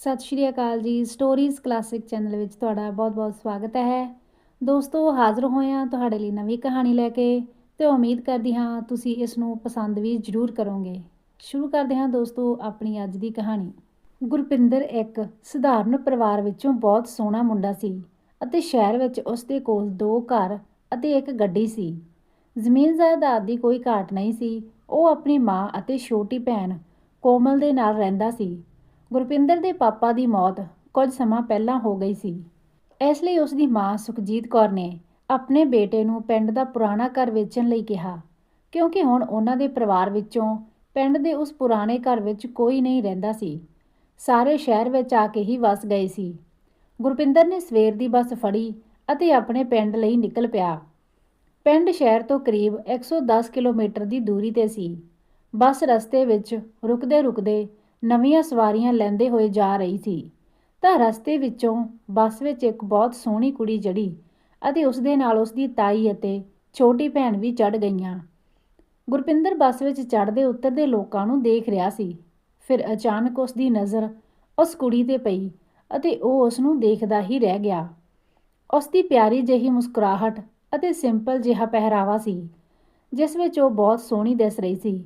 ਸਤਿ ਸ਼੍ਰੀ ਅਕਾਲ ਜੀ। Stories classic channel ਵਿੱਚ ਤੁਹਾਡਾ ਬਹੁਤ-ਬਹੁਤ ਸਵਾਗਤ ਹੈ। ਦੋਸਤੋ, ਹਾਜ਼ਰ ਹੋਏ ਹਾਂ ਤੁਹਾਡੇ ਲਈ ਨਵੀਂ ਕਹਾਣੀ ਲੈ ਕੇ ਤੇ ਉਮੀਦ ਕਰਦੀ ਹਾਂ ਤੁਸੀਂ ਇਸ ਨੂੰ ਪਸੰਦ ਵੀ ਜ਼ਰੂਰ ਕਰੋਗੇ। ਸ਼ੁਰੂ ਕਰਦੇ ਹਾਂ ਦੋਸਤੋ ਆਪਣੀ ਅੱਜ ਦੀ ਕਹਾਣੀ। ਗੁਰਪਿੰਦਰ ਇੱਕ ਸਧਾਰਨ ਪਰਿਵਾਰ ਵਿੱਚੋਂ ਬਹੁਤ ਸੋਹਣਾ ਮੁੰਡਾ ਸੀ ਅਤੇ ਸ਼ਹਿਰ ਵਿੱਚ ਉਸ ਦੇ ਕੋਲ ਦੋ ਘਰ ਅਤੇ ਇੱਕ ਗੱਡੀ ਸੀ। ਜ਼ਮੀਨ ਜਾਇਦਾਦ ਦੀ ਕੋਈ ਘਾਟ ਨਹੀਂ ਸੀ। ਉਹ ਆਪਣੀ ਮਾਂ ਅਤੇ ਛੋਟੀ ਭੈਣ ਕੋਮਲ ਦੇ ਨਾਲ ਰਹਿੰਦਾ ਸੀ। ਗੁਰਪਿੰਦਰ ਦੇ ਪਾਪਾ ਦੀ ਮੌਤ ਕੁਝ ਸਮਾਂ ਪਹਿਲਾਂ ਹੋ ਗਈ ਸੀ। ਇਸ ਲਈ ਉਸ ਦੀ ਮਾਂ ਸੁਖਜੀਤ ਕੌਰ ਨੇ ਆਪਣੇ ਬੇਟੇ ਨੂੰ ਪਿੰਡ ਦਾ ਪੁਰਾਣਾ ਘਰ ਵੇਚਣ ਲਈ ਕਿਹਾ, ਕਿਉਂਕਿ ਹੁਣ ਉਹਨਾਂ ਦੇ ਪਰਿਵਾਰ ਵਿੱਚੋਂ ਪਿੰਡ ਦੇ ਉਸ ਪੁਰਾਣੇ ਘਰ ਵਿੱਚ ਕੋਈ ਨਹੀਂ ਰਹਿੰਦਾ ਸੀ। ਸਾਰੇ ਸ਼ਹਿਰ ਵਿੱਚ ਆ ਕੇ ਹੀ ਵਸ ਗਏ ਸੀ। ਗੁਰਪਿੰਦਰ ਨੇ ਸਵੇਰ ਦੀ ਬੱਸ ਫੜੀ ਅਤੇ ਆਪਣੇ ਪਿੰਡ ਲਈ ਨਿਕਲ ਪਿਆ। ਪਿੰਡ ਸ਼ਹਿਰ ਤੋਂ ਕਰੀਬ 110 ਕਿਲੋਮੀਟਰ ਦੀ ਦੂਰੀ ਤੇ ਸੀ। ਬੱਸ ਰਸਤੇ ਵਿੱਚ ਰੁਕਦੇ-ਰੁਕਦੇ ਨਵੀਆਂ ਸਵਾਰੀਆਂ ਲੈਂਦੇ ਹੋਏ ਜਾ ਰਹੀ ਸੀ। ਤਾਂ ਰਸਤੇ ਵਿੱਚੋਂ ਬੱਸ ਵਿੱਚ ਇੱਕ ਬਹੁਤ ਸੋਹਣੀ ਕੁੜੀ ਜੜੀ ਅਤੇ ਉਸ ਦੇ ਨਾਲ ਉਸ ਦੀ ਤਾਈ ਅਤੇ ਛੋਟੀ ਭੈਣ ਵੀ ਚੜ ਗਈਆਂ। ਗੁਰਪਿੰਦਰ ਬੱਸ ਵਿੱਚ ਚੜ੍ਹਦੇ ਉਤਰਦੇ ਲੋਕਾਂ ਨੂੰ ਦੇਖ ਰਿਹਾ ਸੀ। ਫਿਰ ਅਚਾਨਕ ਉਸ ਦੀ ਨਜ਼ਰ ਉਸ ਕੁੜੀ ਤੇ ਪਈ ਅਤੇ ਉਹ ਉਸ ਨੂੰ ਦੇਖਦਾ ਹੀ ਰਹਿ ਗਿਆ। ਉਸ ਦੀ ਪਿਆਰੀ ਜਿਹੀ ਮੁਸਕਰਾਹਟ ਅਤੇ ਸਿੰਪਲ ਜਿਹਾ ਪਹਿਰਾਵਾ ਸੀ, ਜਿਸ ਵਿੱਚ ਉਹ ਬਹੁਤ ਸੋਹਣੀ ਦਿਸ ਰਹੀ ਸੀ।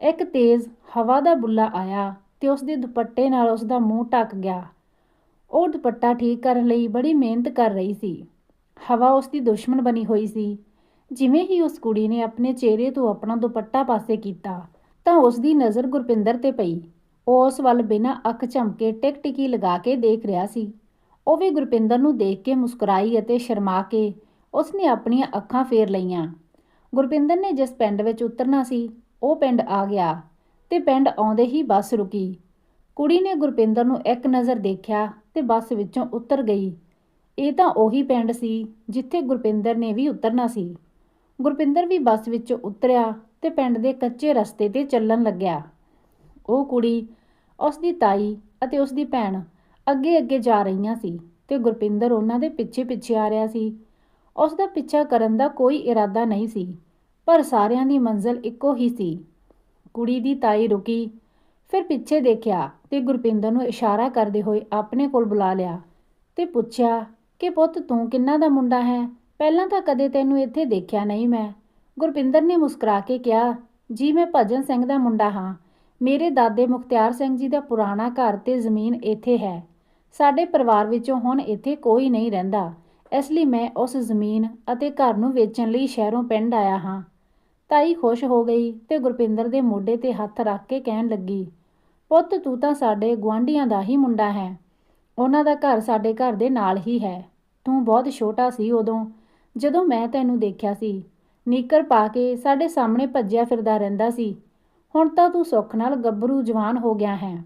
ਇੱਕ ਤੇਜ਼ ਹਵਾ ਦਾ ਬੁੱਲਾ ਆਇਆ ਤੇ ਉਸ ਦੇ ਦੁਪੱਟੇ ਨਾਲ ਉਸ ਦਾ ਮੂੰਹ ਢੱਕ ਗਿਆ। ਉਹ ਦੁਪੱਟਾ ਠੀਕ ਕਰਨ ਲਈ ਬੜੀ ਮਿਹਨਤ ਕਰ ਰਹੀ ਸੀ। ਹਵਾ ਉਸ ਦੀ ਦੁਸ਼ਮਣ ਬਣੀ ਹੋਈ ਸੀ। ਜਿਵੇਂ ਹੀ ਉਸ ਕੁੜੀ ਨੇ ਆਪਣੇ ਚਿਹਰੇ ਤੋਂ ਆਪਣਾ ਦੁਪੱਟਾ ਪਾਸੇ ਕੀਤਾ, ਤਾਂ ਉਸ ਦੀ ਨਜ਼ਰ ਗੁਰਪਿੰਦਰ ਤੇ ਪਈ। ਉਹ ਉਸ ਵੱਲ ਬਿਨਾਂ ਅੱਖ ਝਮਕੇ ਟਿਕ ਟਿਕੀ ਲਗਾ ਕੇ ਦੇਖ ਰਿਹਾ ਸੀ। ਉਹ ਵੀ ਗੁਰਪਿੰਦਰ ਨੂੰ ਦੇਖ ਕੇ ਮੁਸਕਰਾਈ ਅਤੇ ਸ਼ਰਮਾ ਕੇ ਉਸ ਨੇ ਆਪਣੀਆਂ ਅੱਖਾਂ ਫੇਰ ਲਈਆਂ। ਗੁਰਪਿੰਦਰ ਨੇ ਜਿਸ ਪਿੰਡ ਵਿੱਚ ਉਤਰਨਾ ਸੀ ਉਹ ਪਿੰਡ ਆ ਗਿਆ ਤੇ ਪਿੰਡ ਆਉਂਦੇ ਹੀ ਬੱਸ ਰੁਕੀ। ਕੁੜੀ ਨੇ ਗੁਰਪਿੰਦਰ ਨੂੰ ਇੱਕ ਨਜ਼ਰ ਦੇਖਿਆ ਤੇ ਬੱਸ ਵਿੱਚੋਂ ਉਤਰ ਗਈ। ਇਹ ਤਾਂ ਉਹੀ ਪਿੰਡ ਸੀ ਜਿੱਥੇ ਗੁਰਪਿੰਦਰ ਨੇ ਵੀ ਉਤਰਨਾ ਸੀ। ਗੁਰਪਿੰਦਰ ਵੀ ਬੱਸ ਵਿੱਚੋਂ ਉਤਰਿਆ ਤੇ ਪਿੰਡ ਦੇ ਕੱਚੇ ਰਸਤੇ ਤੇ ਚੱਲਣ ਲੱਗਿਆ। ਉਹ ਕੁੜੀ ਉਸ ਦੀ ਤਾਈ ਅਤੇ ਉਸ ਦੀ ਭੈਣ ਅੱਗੇ ਅੱਗੇ ਜਾ ਰਹੀਆਂ ਸੀ ਤੇ ਗੁਰਪਿੰਦਰ ਉਹਨਾਂ ਦੇ ਪਿੱਛੇ ਪਿੱਛੇ ਆ ਰਿਹਾ ਸੀ। ਉਸ ਦਾ ਪਿੱਛਾ ਕਰਨ ਦਾ ਕੋਈ ਇਰਾਦਾ ਨਹੀਂ ਸੀ। ਪਰ ਸਾਰਿਆਂ ਦੀ ਮੰਜ਼ਲ ਇੱਕੋ ਹੀ ਸੀ। ਕੁੜੀ ਦੀ ਤਾਈ ਰੁਕੀ, ਫਿਰ ਪਿੱਛੇ ਦੇਖਿਆ ਤੇ ਗੁਰਪਿੰਦਰ ਨੂੰ ਇਸ਼ਾਰਾ ਕਰਦੇ ਹੋਏ ਆਪਣੇ ਕੋਲ ਬੁਲਾ ਲਿਆ ਤੇ ਪੁੱਛਿਆ ਕਿ, ਪੁੱਤ, ਤੂੰ ਕਿੰਨਾ ਦਾ ਮੁੰਡਾ ਹੈ? ਪਹਿਲਾਂ ਤਾਂ ਕਦੇ ਤੈਨੂੰ ਇੱਥੇ ਦੇਖਿਆ ਨਹੀਂ ਮੈਂ। ਗੁਰਪਿੰਦਰ ਨੇ ਮੁਸਕਰਾ ਕੇ ਕਿਹਾ, ਜੀ, ਮੈਂ ਭਜਨ ਸਿੰਘ ਦਾ ਮੁੰਡਾ ਹਾਂ। ਮੇਰੇ ਦਾਦੇ ਮੁਖਤਿਆਰ ਸਿੰਘ ਜੀ ਦਾ ਪੁਰਾਣਾ ਘਰ ਤੇ ਜ਼ਮੀਨ ਇੱਥੇ ਹੈ। ਸਾਡੇ ਪਰਿਵਾਰ ਵਿੱਚੋਂ ਹੁਣ ਇੱਥੇ ਕੋਈ ਨਹੀਂ ਰਹਿੰਦਾ। ਇਸ ਲਈ ਮੈਂ ਉਸ ਜ਼ਮੀਨ ਅਤੇ ਘਰ ਨੂੰ ਵੇਚਣ ਲਈ ਸ਼ਹਿਰੋਂ ਪਿੰਡ ਆਇਆ ਹਾਂ। ਤਾਈ ਖੁਸ਼ ਹੋ ਗਈ ਤੇ ਗੁਰਪਿੰਦਰ ਦੇ ਮੋਢੇ ਤੇ ਹੱਥ ਰੱਖ ਕੇ ਕਹਿਣ ਲੱਗੀ, ਪੁੱਤ, ਤੂੰ ਤਾਂ ਸਾਡੇ ਗੁਆਂਢੀਆਂ ਦਾ ਹੀ ਮੁੰਡਾ ਹੈ। ਉਹਨਾਂ ਦਾ ਘਰ ਸਾਡੇ ਘਰ ਦੇ ਨਾਲ ਹੀ ਹੈ। ਤੂੰ ਬਹੁਤ ਛੋਟਾ ਸੀ ਉਦੋਂ, ਜਦੋਂ ਮੈਂ ਤੈਨੂੰ ਦੇਖਿਆ ਸੀ। ਨੀਕਰ ਪਾ ਕੇ ਸਾਡੇ ਸਾਹਮਣੇ ਭੱਜਿਆ ਫਿਰਦਾ ਰਹਿੰਦਾ ਸੀ। ਹੁਣ ਤਾਂ ਤੂੰ ਸੁੱਖ ਨਾਲ ਗੱਭਰੂ ਜਵਾਨ ਹੋ ਗਿਆ ਹੈ।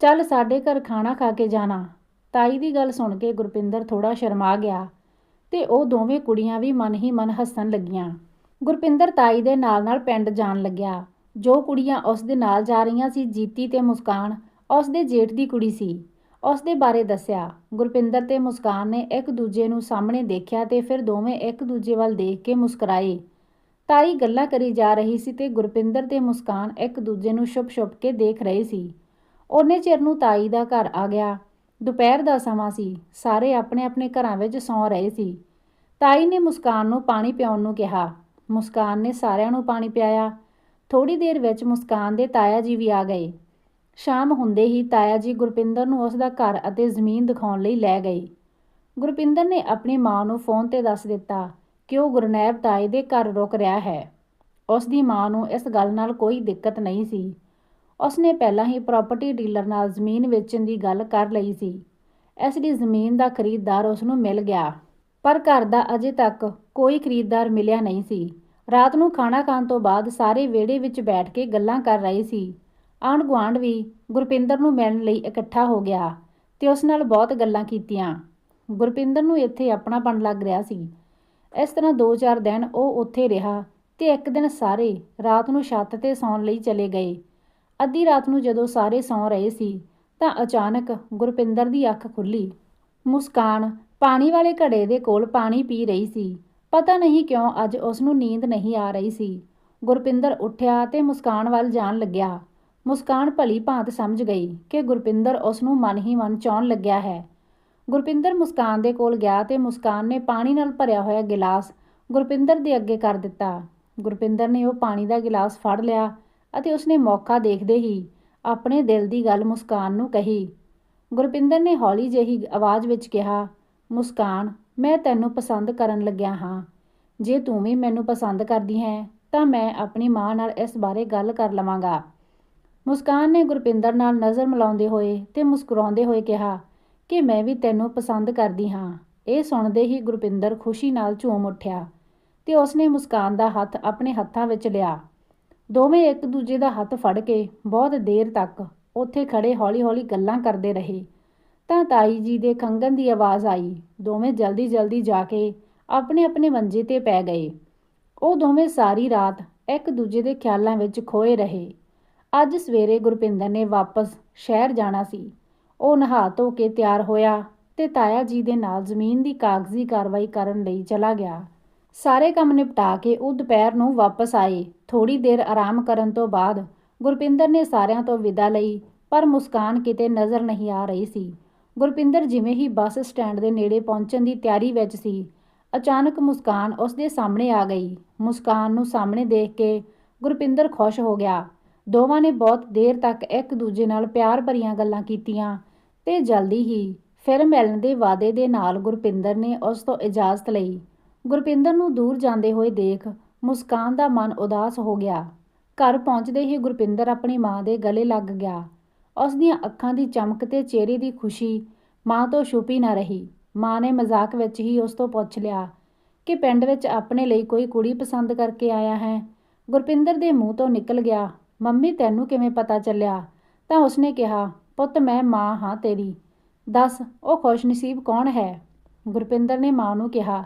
ਚੱਲ ਸਾਡੇ ਘਰ ਖਾਣਾ ਖਾ ਕੇ ਜਾਣਾ। ਤਾਈ ਦੀ ਗੱਲ ਸੁਣ ਕੇ ਗੁਰਪਿੰਦਰ ਥੋੜਾ ਸ਼ਰਮਾ ਗਿਆ ਤੇ ਉਹ ਦੋਵੇਂ ਕੁੜੀਆਂ ਵੀ ਮਨ ਹੀ ਮਨ ਹੱਸਣ ਲੱਗੀਆਂ। ਗੁਰਪਿੰਦਰ ਤਾਈ ਦੇ ਨਾਲ-ਨਾਲ ਪਿੰਡ ਜਾਣ ਲੱਗਿਆ। ਜੋ ਕੁੜੀਆਂ ਉਸ ਦੇ ਨਾਲ ਜਾ ਰਹੀਆਂ ਸੀ ਜੀਤੀ ਤੇ ਮੁਸਕਾਨ, ਉਸ ਦੇ ਜੇਠ ਦੀ ਕੁੜੀ ਸੀ। ਉਸ ਦੇ ਬਾਰੇ ਦੱਸਿਆ। ਗੁਰਪਿੰਦਰ ਤੇ ਮੁਸਕਾਨ ਨੇ ਇੱਕ ਦੂਜੇ ਨੂੰ ਸਾਹਮਣੇ ਦੇਖਿਆ ਤੇ ਫਿਰ ਦੋਵੇਂ ਇੱਕ ਦੂਜੇ ਵੱਲ ਦੇਖ ਕੇ ਮੁਸਕਰਾਏ। ਤਾਈ ਗੱਲਾਂ ਕਰੀ ਜਾ ਰਹੀ ਸੀ ਤੇ ਗੁਰਪਿੰਦਰ ਤੇ ਮੁਸਕਾਨ ਇੱਕ ਦੂਜੇ ਨੂੰ ਛੁਪ-ਛੁਪ ਕੇ ਦੇਖ ਰਹੇ ਸੀ। ਉਹਨੇ ਚਿਰ ਨੂੰ ਤਾਈ ਦਾ ਘਰ ਆ ਗਿਆ। ਦੁਪਹਿਰ ਦਾ ਸਮਾਂ ਸੀ। ਸਾਰੇ ਆਪਣੇ ਆਪਣੇ ਘਰਾਂ ਵਿੱਚ ਸੌਂ ਰਹੇ ਸੀ। ਤਾਈ ਨੇ ਮੁਸਕਾਨ ਨੂੰ ਪਾਣੀ ਪਿਆਉਣ ਨੂੰ ਕਿਹਾ। ਮੁਸਕਾਨ ਨੇ ਸਾਰਿਆਂ ਨੂੰ ਪਾਣੀ ਪਿਆਇਆ। ਥੋੜੀ ਦੇਰ ਵਿੱਚ ਮੁਸਕਾਨ ਦੇ ਤਾਇਆ ਜੀ ਵੀ ਆ ਗਏ। ਸ਼ਾਮ ਹੁੰਦੇ ਹੀ ਤਾਇਆ ਜੀ ਗੁਰਪਿੰਦਰ ਨੂੰ ਉਸ ਦਾ ਘਰ ਅਤੇ ਜ਼ਮੀਨ ਦਿਖਾਉਣ ਲਈ ਲੈ ਗਏ। ਗੁਰਪਿੰਦਰ ਨੇ ਆਪਣੀ ਮਾਂ ਨੂੰ ਫੋਨ ਤੇ ਦੱਸ ਦਿੱਤਾ ਕਿ ਉਹ ਗੁਰਨੈਬ ਤਾਏ ਦੇ ਘਰ ਰੁਕ ਰਿਹਾ ਹੈ। ਉਸ ਦੀ ਮਾਂ ਨੂੰ ਇਸ ਗੱਲ ਨਾਲ ਕੋਈ ਦਿੱਕਤ ਨਹੀਂ ਸੀ। ਉਸ ਨੇ ਪਹਿਲਾਂ ਹੀ ਪ੍ਰਾਪਰਟੀ ਡੀਲਰ ਨਾਲ ਜ਼ਮੀਨ ਵੇਚਣ ਦੀ ਗੱਲ ਕਰ ਲਈ ਸੀ। ਇਸ ਦੀ ਜ਼ਮੀਨ ਦਾ ਖਰੀਦਦਾਰ ਉਸ ਨੂੰ ਮਿਲ ਗਿਆ, ਪਰ ਘਰ ਦਾ ਅਜੇ ਤੱਕ ਕੋਈ ਖਰੀਦਦਾਰ ਮਿਲਿਆ ਨਹੀਂ ਸੀ। ਰਾਤ ਨੂੰ ਖਾਣਾ ਖਾਣ ਤੋਂ ਬਾਅਦ ਸਾਰੇ ਵਿਹੜੇ ਵਿੱਚ ਬੈਠ ਕੇ ਗੱਲਾਂ ਕਰ ਰਹੇ ਸੀ। ਆਂਢ ਗੁਆਂਢ ਵੀ ਗੁਰਪਿੰਦਰ ਨੂੰ ਮਿਲਣ ਲਈ ਇਕੱਠਾ ਹੋ ਗਿਆ ਤੇ ਉਸ ਨਾਲ ਬਹੁਤ ਗੱਲਾਂ ਕੀਤੀਆਂ। ਗੁਰਪਿੰਦਰ ਨੂੰ ਇੱਥੇ ਆਪਣਾਪਣ ਲੱਗ ਰਿਹਾ ਸੀ। ਇਸ ਤਰ੍ਹਾਂ 2-4 ਦਿਨ ਉਹ ਉੱਥੇ ਰਿਹਾ ਤੇ ਇੱਕ ਦਿਨ ਸਾਰੇ ਰਾਤ ਨੂੰ ਛੱਤ ਤੇ ਸੌਣ ਲਈ ਚਲੇ ਗਏ। ਅੱਧੀ ਰਾਤ ਨੂੰ ਜਦੋਂ ਸਾਰੇ ਸੌਂ ਰਹੇ ਸੀ, ਤਾਂ ਅਚਾਨਕ ਗੁਰਪਿੰਦਰ ਦੀ ਅੱਖ ਖੁੱਲੀ ਮੁਸਕਾਨ ਪਾਣੀ ਵਾਲੇ ਘੜੇ ਦੇ ਕੋਲ ਪਾਣੀ ਪੀ ਰਹੀ ਸੀ। ਪਤਾ ਨਹੀਂ ਕਿਉਂ ਅੱਜ ਉਸ ਨੂੰ ਨੀਂਦ ਨਹੀਂ ਆ ਰਹੀ ਸੀ। ਗੁਰਪਿੰਦਰ ਉੱਠਿਆ ਤੇ ਮੁਸਕਾਨ ਵੱਲ ਜਾਣ ਲੱਗਿਆ। ਮੁਸਕਾਨ ਭਲੀ ਭਾਂਤ ਸਮਝ ਗਈ ਕਿ ਗੁਰਪਿੰਦਰ ਉਸ ਨੂੰ ਮਨ ਹੀ ਮਨ ਚਾਉਣ ਲੱਗਿਆ ਹੈ। ਗੁਰਪਿੰਦਰ ਮੁਸਕਾਨ ਦੇ ਕੋਲ ਗਿਆ ਤੇ ਮੁਸਕਾਨ ਨੇ ਪਾਣੀ ਨਾਲ ਭਰਿਆ ਹੋਇਆ ਗਿਲਾਸ ਗੁਰਪਿੰਦਰ ਦੇ ਅੱਗੇ ਕਰ ਦਿੱਤਾ। ਗੁਰਪਿੰਦਰ ਨੇ ਉਹ ਪਾਣੀ ਦਾ ਗਿਲਾਸ ਫੜ ਲਿਆ ਅਤੇ ਉਸਨੇ ਮੌਕਾ ਦੇਖਦੇ ਹੀ ਆਪਣੇ ਦਿਲ ਦੀ ਗੱਲ ਮੁਸਕਾਨ ਨੂੰ ਕਹੀ। ਗੁਰਪਿੰਦਰ ਨੇ ਹੌਲੀ ਜਿਹੀ ਆਵਾਜ਼ ਵਿੱਚ ਕਿਹਾ, ਮੁਸਕਾਨ, ਮੈਂ ਤੈਨੂੰ ਪਸੰਦ ਕਰਨ ਲੱਗਿਆ ਹਾਂ। ਜੇ ਤੂੰ ਵੀ ਮੈਨੂੰ ਪਸੰਦ ਕਰਦੀ ਹੈ, ਤਾਂ ਮੈਂ ਆਪਣੀ ਮਾਂ ਨਾਲ ਇਸ ਬਾਰੇ ਗੱਲ ਕਰ ਲਵਾਂਗਾ। ਮੁਸਕਾਨ ਨੇ ਗੁਰਪਿੰਦਰ ਨਾਲ ਨਜ਼ਰ ਮਿਲਾਉਂਦੇ ਹੋਏ ਤੇ ਮੁਸਕਰਾਉਂਦੇ ਹੋਏ ਕਿਹਾ, ਕਿ ਮੈਂ ਵੀ ਤੈਨੂੰ ਪਸੰਦ ਕਰਦੀ ਹਾਂ। ਇਹ ਸੁਣਦੇ ਹੀ ਗੁਰਪਿੰਦਰ ਖੁਸ਼ੀ ਨਾਲ ਝੂਮ ਉੱਠਿਆ ਤੇ ਉਸਨੇ ਮੁਸਕਾਨ ਦਾ ਹੱਥ ਆਪਣੇ ਹੱਥਾਂ ਵਿੱਚ ਲਿਆ। ਦੋਵੇਂ ਇੱਕ ਦੂਜੇ ਦਾ ਹੱਥ ਫੜ ਕੇ ਬਹੁਤ ਦੇਰ ਤੱਕ ਉੱਥੇ ਖੜੇ ਹੌਲੀ-ਹੌਲੀ ਗੱਲਾਂ ਕਰਦੇ ਰਹੇ। ਤਾਂ ਤਾਈ ਜੀ ਦੇ ਖੰਗਨ ਦੀ ਆਵਾਜ਼ ਆਈ। ਦੋਵੇਂ ਜਲਦੀ-ਜਲਦੀ ਜਾ ਕੇ ਆਪਣੇ-ਆਪਣੇ ਮੰਜੇ ਤੇ ਪੈ ਗਏ। ਉਹ ਦੋਵੇਂ ਸਾਰੀ ਰਾਤ ਇੱਕ ਦੂਜੇ ਦੇ ਖਿਆਲਾਂ ਵਿੱਚ ਖੋਏ ਰਹੇ। ਅੱਜ ਸਵੇਰੇ ਗੁਰਪਿੰਦਰ ਨੇ ਵਾਪਸ ਸ਼ਹਿਰ ਜਾਣਾ ਸੀ। ਉਹ ਨਹਾ ਧੋ ਕੇ ਤਿਆਰ ਹੋਇਆ ਤੇ ਤਾਇਆ ਜੀ ਦੇ ਨਾਲ ਜ਼ਮੀਨ ਦੀ ਕਾਗਜ਼ੀ ਕਾਰਵਾਈ ਕਰਨ ਲਈ ਚਲਾ ਗਿਆ। ਸਾਰੇ ਕੰਮ ਨਿਪਟਾ ਕੇ ਉਹ ਦੁਪਹਿਰ ਨੂੰ ਵਾਪਸ ਆਏ। ਥੋੜੀ ਦੇਰ ਆਰਾਮ ਕਰਨ ਤੋਂ ਬਾਅਦ ਗੁਰਪਿੰਦਰ ਨੇ ਸਾਰਿਆਂ ਤੋਂ ਵਿਦਾ ਲਈ, ਪਰ ਮੁਸਕਾਨ ਕਿਤੇ ਨਜ਼ਰ ਨਹੀਂ ਆ ਰਹੀ ਸੀ। ਗੁਰਪਿੰਦਰ ਜਿਵੇਂ ਹੀ ਬੱਸ ਸਟੈਂਡ ਦੇ ਨੇੜੇ ਪਹੁੰਚਣ ਦੀ ਤਿਆਰੀ ਵਿੱਚ ਸੀ, ਅਚਾਨਕ ਮੁਸਕਾਨ ਉਸ ਦੇ ਸਾਹਮਣੇ ਆ ਗਈ। ਮੁਸਕਾਨ ਨੂੰ ਸਾਹਮਣੇ ਦੇਖ ਕੇ ਗੁਰਪਿੰਦਰ ਖੁਸ਼ ਹੋ ਗਿਆ। ਦੋਵਾਂ ਨੇ ਬਹੁਤ ਦੇਰ ਤੱਕ ਇੱਕ ਦੂਜੇ ਨਾਲ ਪਿਆਰ ਭਰੀਆਂ ਗੱਲਾਂ ਕੀਤੀਆਂ ਤੇ ਜਲਦੀ ਹੀ ਫਿਰ ਮਿਲਣ ਦੇ ਵਾਅਦੇ ਦੇ ਨਾਲ ਗੁਰਪਿੰਦਰ ਨੇ ਉਸ ਤੋਂ ਇਜਾਜ਼ਤ ਲਈ। ਗੁਰਪਿੰਦਰ ਨੂੰ ਦੂਰ ਜਾਂਦੇ ਹੋਏ ਦੇਖ ਮੁਸਕਾਨ ਦਾ ਮਨ ਉਦਾਸ ਹੋ ਗਿਆ। ਘਰ ਪਹੁੰਚਦੇ ਹੀ ਗੁਰਪਿੰਦਰ ਆਪਣੀ ਮਾਂ ਦੇ ਗਲੇ ਲੱਗ ਗਿਆ। ਉਸ ਦੀਆਂ ਅੱਖਾਂ ਦੀ ਚਮਕ ਤੇ ਚਿਹਰੇ ਦੀ ਖੁਸ਼ੀ ਮਾਂ ਤੋਂ ਛੁਪੀ ਨਾ ਰਹੀ। ਮਾਂ ਨੇ ਮਜ਼ਾਕ ਵਿੱਚ ਹੀ ਉਸ ਤੋਂ ਪੁੱਛ ਲਿਆ ਕਿ ਪਿੰਡ ਵਿੱਚ ਆਪਣੇ ਲਈ ਕੋਈ ਕੁੜੀ ਪਸੰਦ ਕਰਕੇ ਆਇਆ ਹੈ? ਗੁਰਪਿੰਦਰ ਦੇ ਮੂੰਹ ਤੋਂ ਨਿਕਲ ਗਿਆ। ਮੰਮੀ, ਤੈਨੂੰ ਕਿਵੇਂ ਪਤਾ ਚੱਲਿਆ? ਤਾਂ ਉਸਨੇ ਕਿਹਾ, ਪੁੱਤ, ਮੈਂ ਮਾਂ ਹਾਂ ਤੇਰੀ। ਦੱਸ, ਉਹ ਖੁਸ਼ਨਸੀਬ ਕੌਣ ਹੈ? ਗੁਰਪਿੰਦਰ ਨੇ ਮਾਂ ਨੂੰ ਕਿਹਾ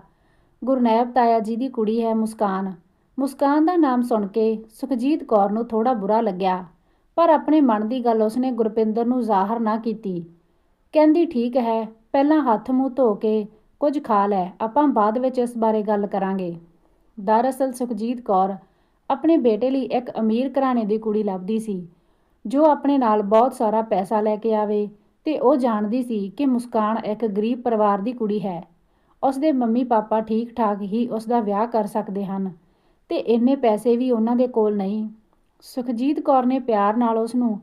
ਗੁਰਨੈਬ ਤਾਇਆ ਜੀ ਦੀ ਕੁੜੀ ਹੈ ਮੁਸਕਾਨ। ਮੁਸਕਾਨ ਦਾ ਨਾਮ ਸੁਣ ਕੇ ਸੁਖਜੀਤ ਕੌਰ ਨੂੰ ਥੋੜਾ ਬੁਰਾ ਲੱਗਿਆ, ਪਰ ਆਪਣੇ ਮਨ ਦੀ ਗੱਲ ਉਸਨੇ ਗੁਰਪਿੰਦਰ ਨੂੰ ਜ਼ਾਹਰ ਨਾ ਕੀਤੀ। ਕਹਿੰਦੀ, ਠੀਕ ਹੈ, ਪਹਿਲਾਂ ਹੱਥ ਮੂੰਹ ਧੋ ਕੇ ਕੁਝ ਖਾ ਲੈ, ਆਪਾਂ ਬਾਅਦ ਵਿੱਚ ਇਸ ਬਾਰੇ ਗੱਲ ਕਰਾਂਗੇ। ਦਰਅਸਲ ਸੁਖਜੀਤ ਕੌਰ ਆਪਣੇ ਬੇਟੇ ਲਈ ਇੱਕ ਅਮੀਰ ਘਰਾਣੇ ਦੀ ਕੁੜੀ ਲੱਭਦੀ ਸੀ, ਜੋ ਆਪਣੇ ਨਾਲ ਬਹੁਤ ਸਾਰਾ ਪੈਸਾ ਲੈ ਕੇ ਆਵੇ ਤੇ ਉਹ ਜਾਣਦੀ ਸੀ ਕਿ ਮੁਸਕਾਨ ਇੱਕ ਗਰੀਬ ਪਰਿਵਾਰ ਦੀ ਕੁੜੀ ਹੈ। ਉਸ ਦੇ ਮੰਮੀ ਪਾਪਾ ਠੀਕ ਠਾਕ ਹੀ ਉਸ ਦਾ ਵਿਆਹ ਕਰ ਸਕਦੇ ਹਨ ਤੇ ਇੰਨੇ ਪੈਸੇ ਵੀ ਉਹਨਾਂ ਦੇ ਕੋਲ ਨਹੀਂ। ਸੁਖਜੀਤ ਕੌਰ ਨੇ ਪਿਆਰ ਨਾਲ ਉਸ ਨੂੰ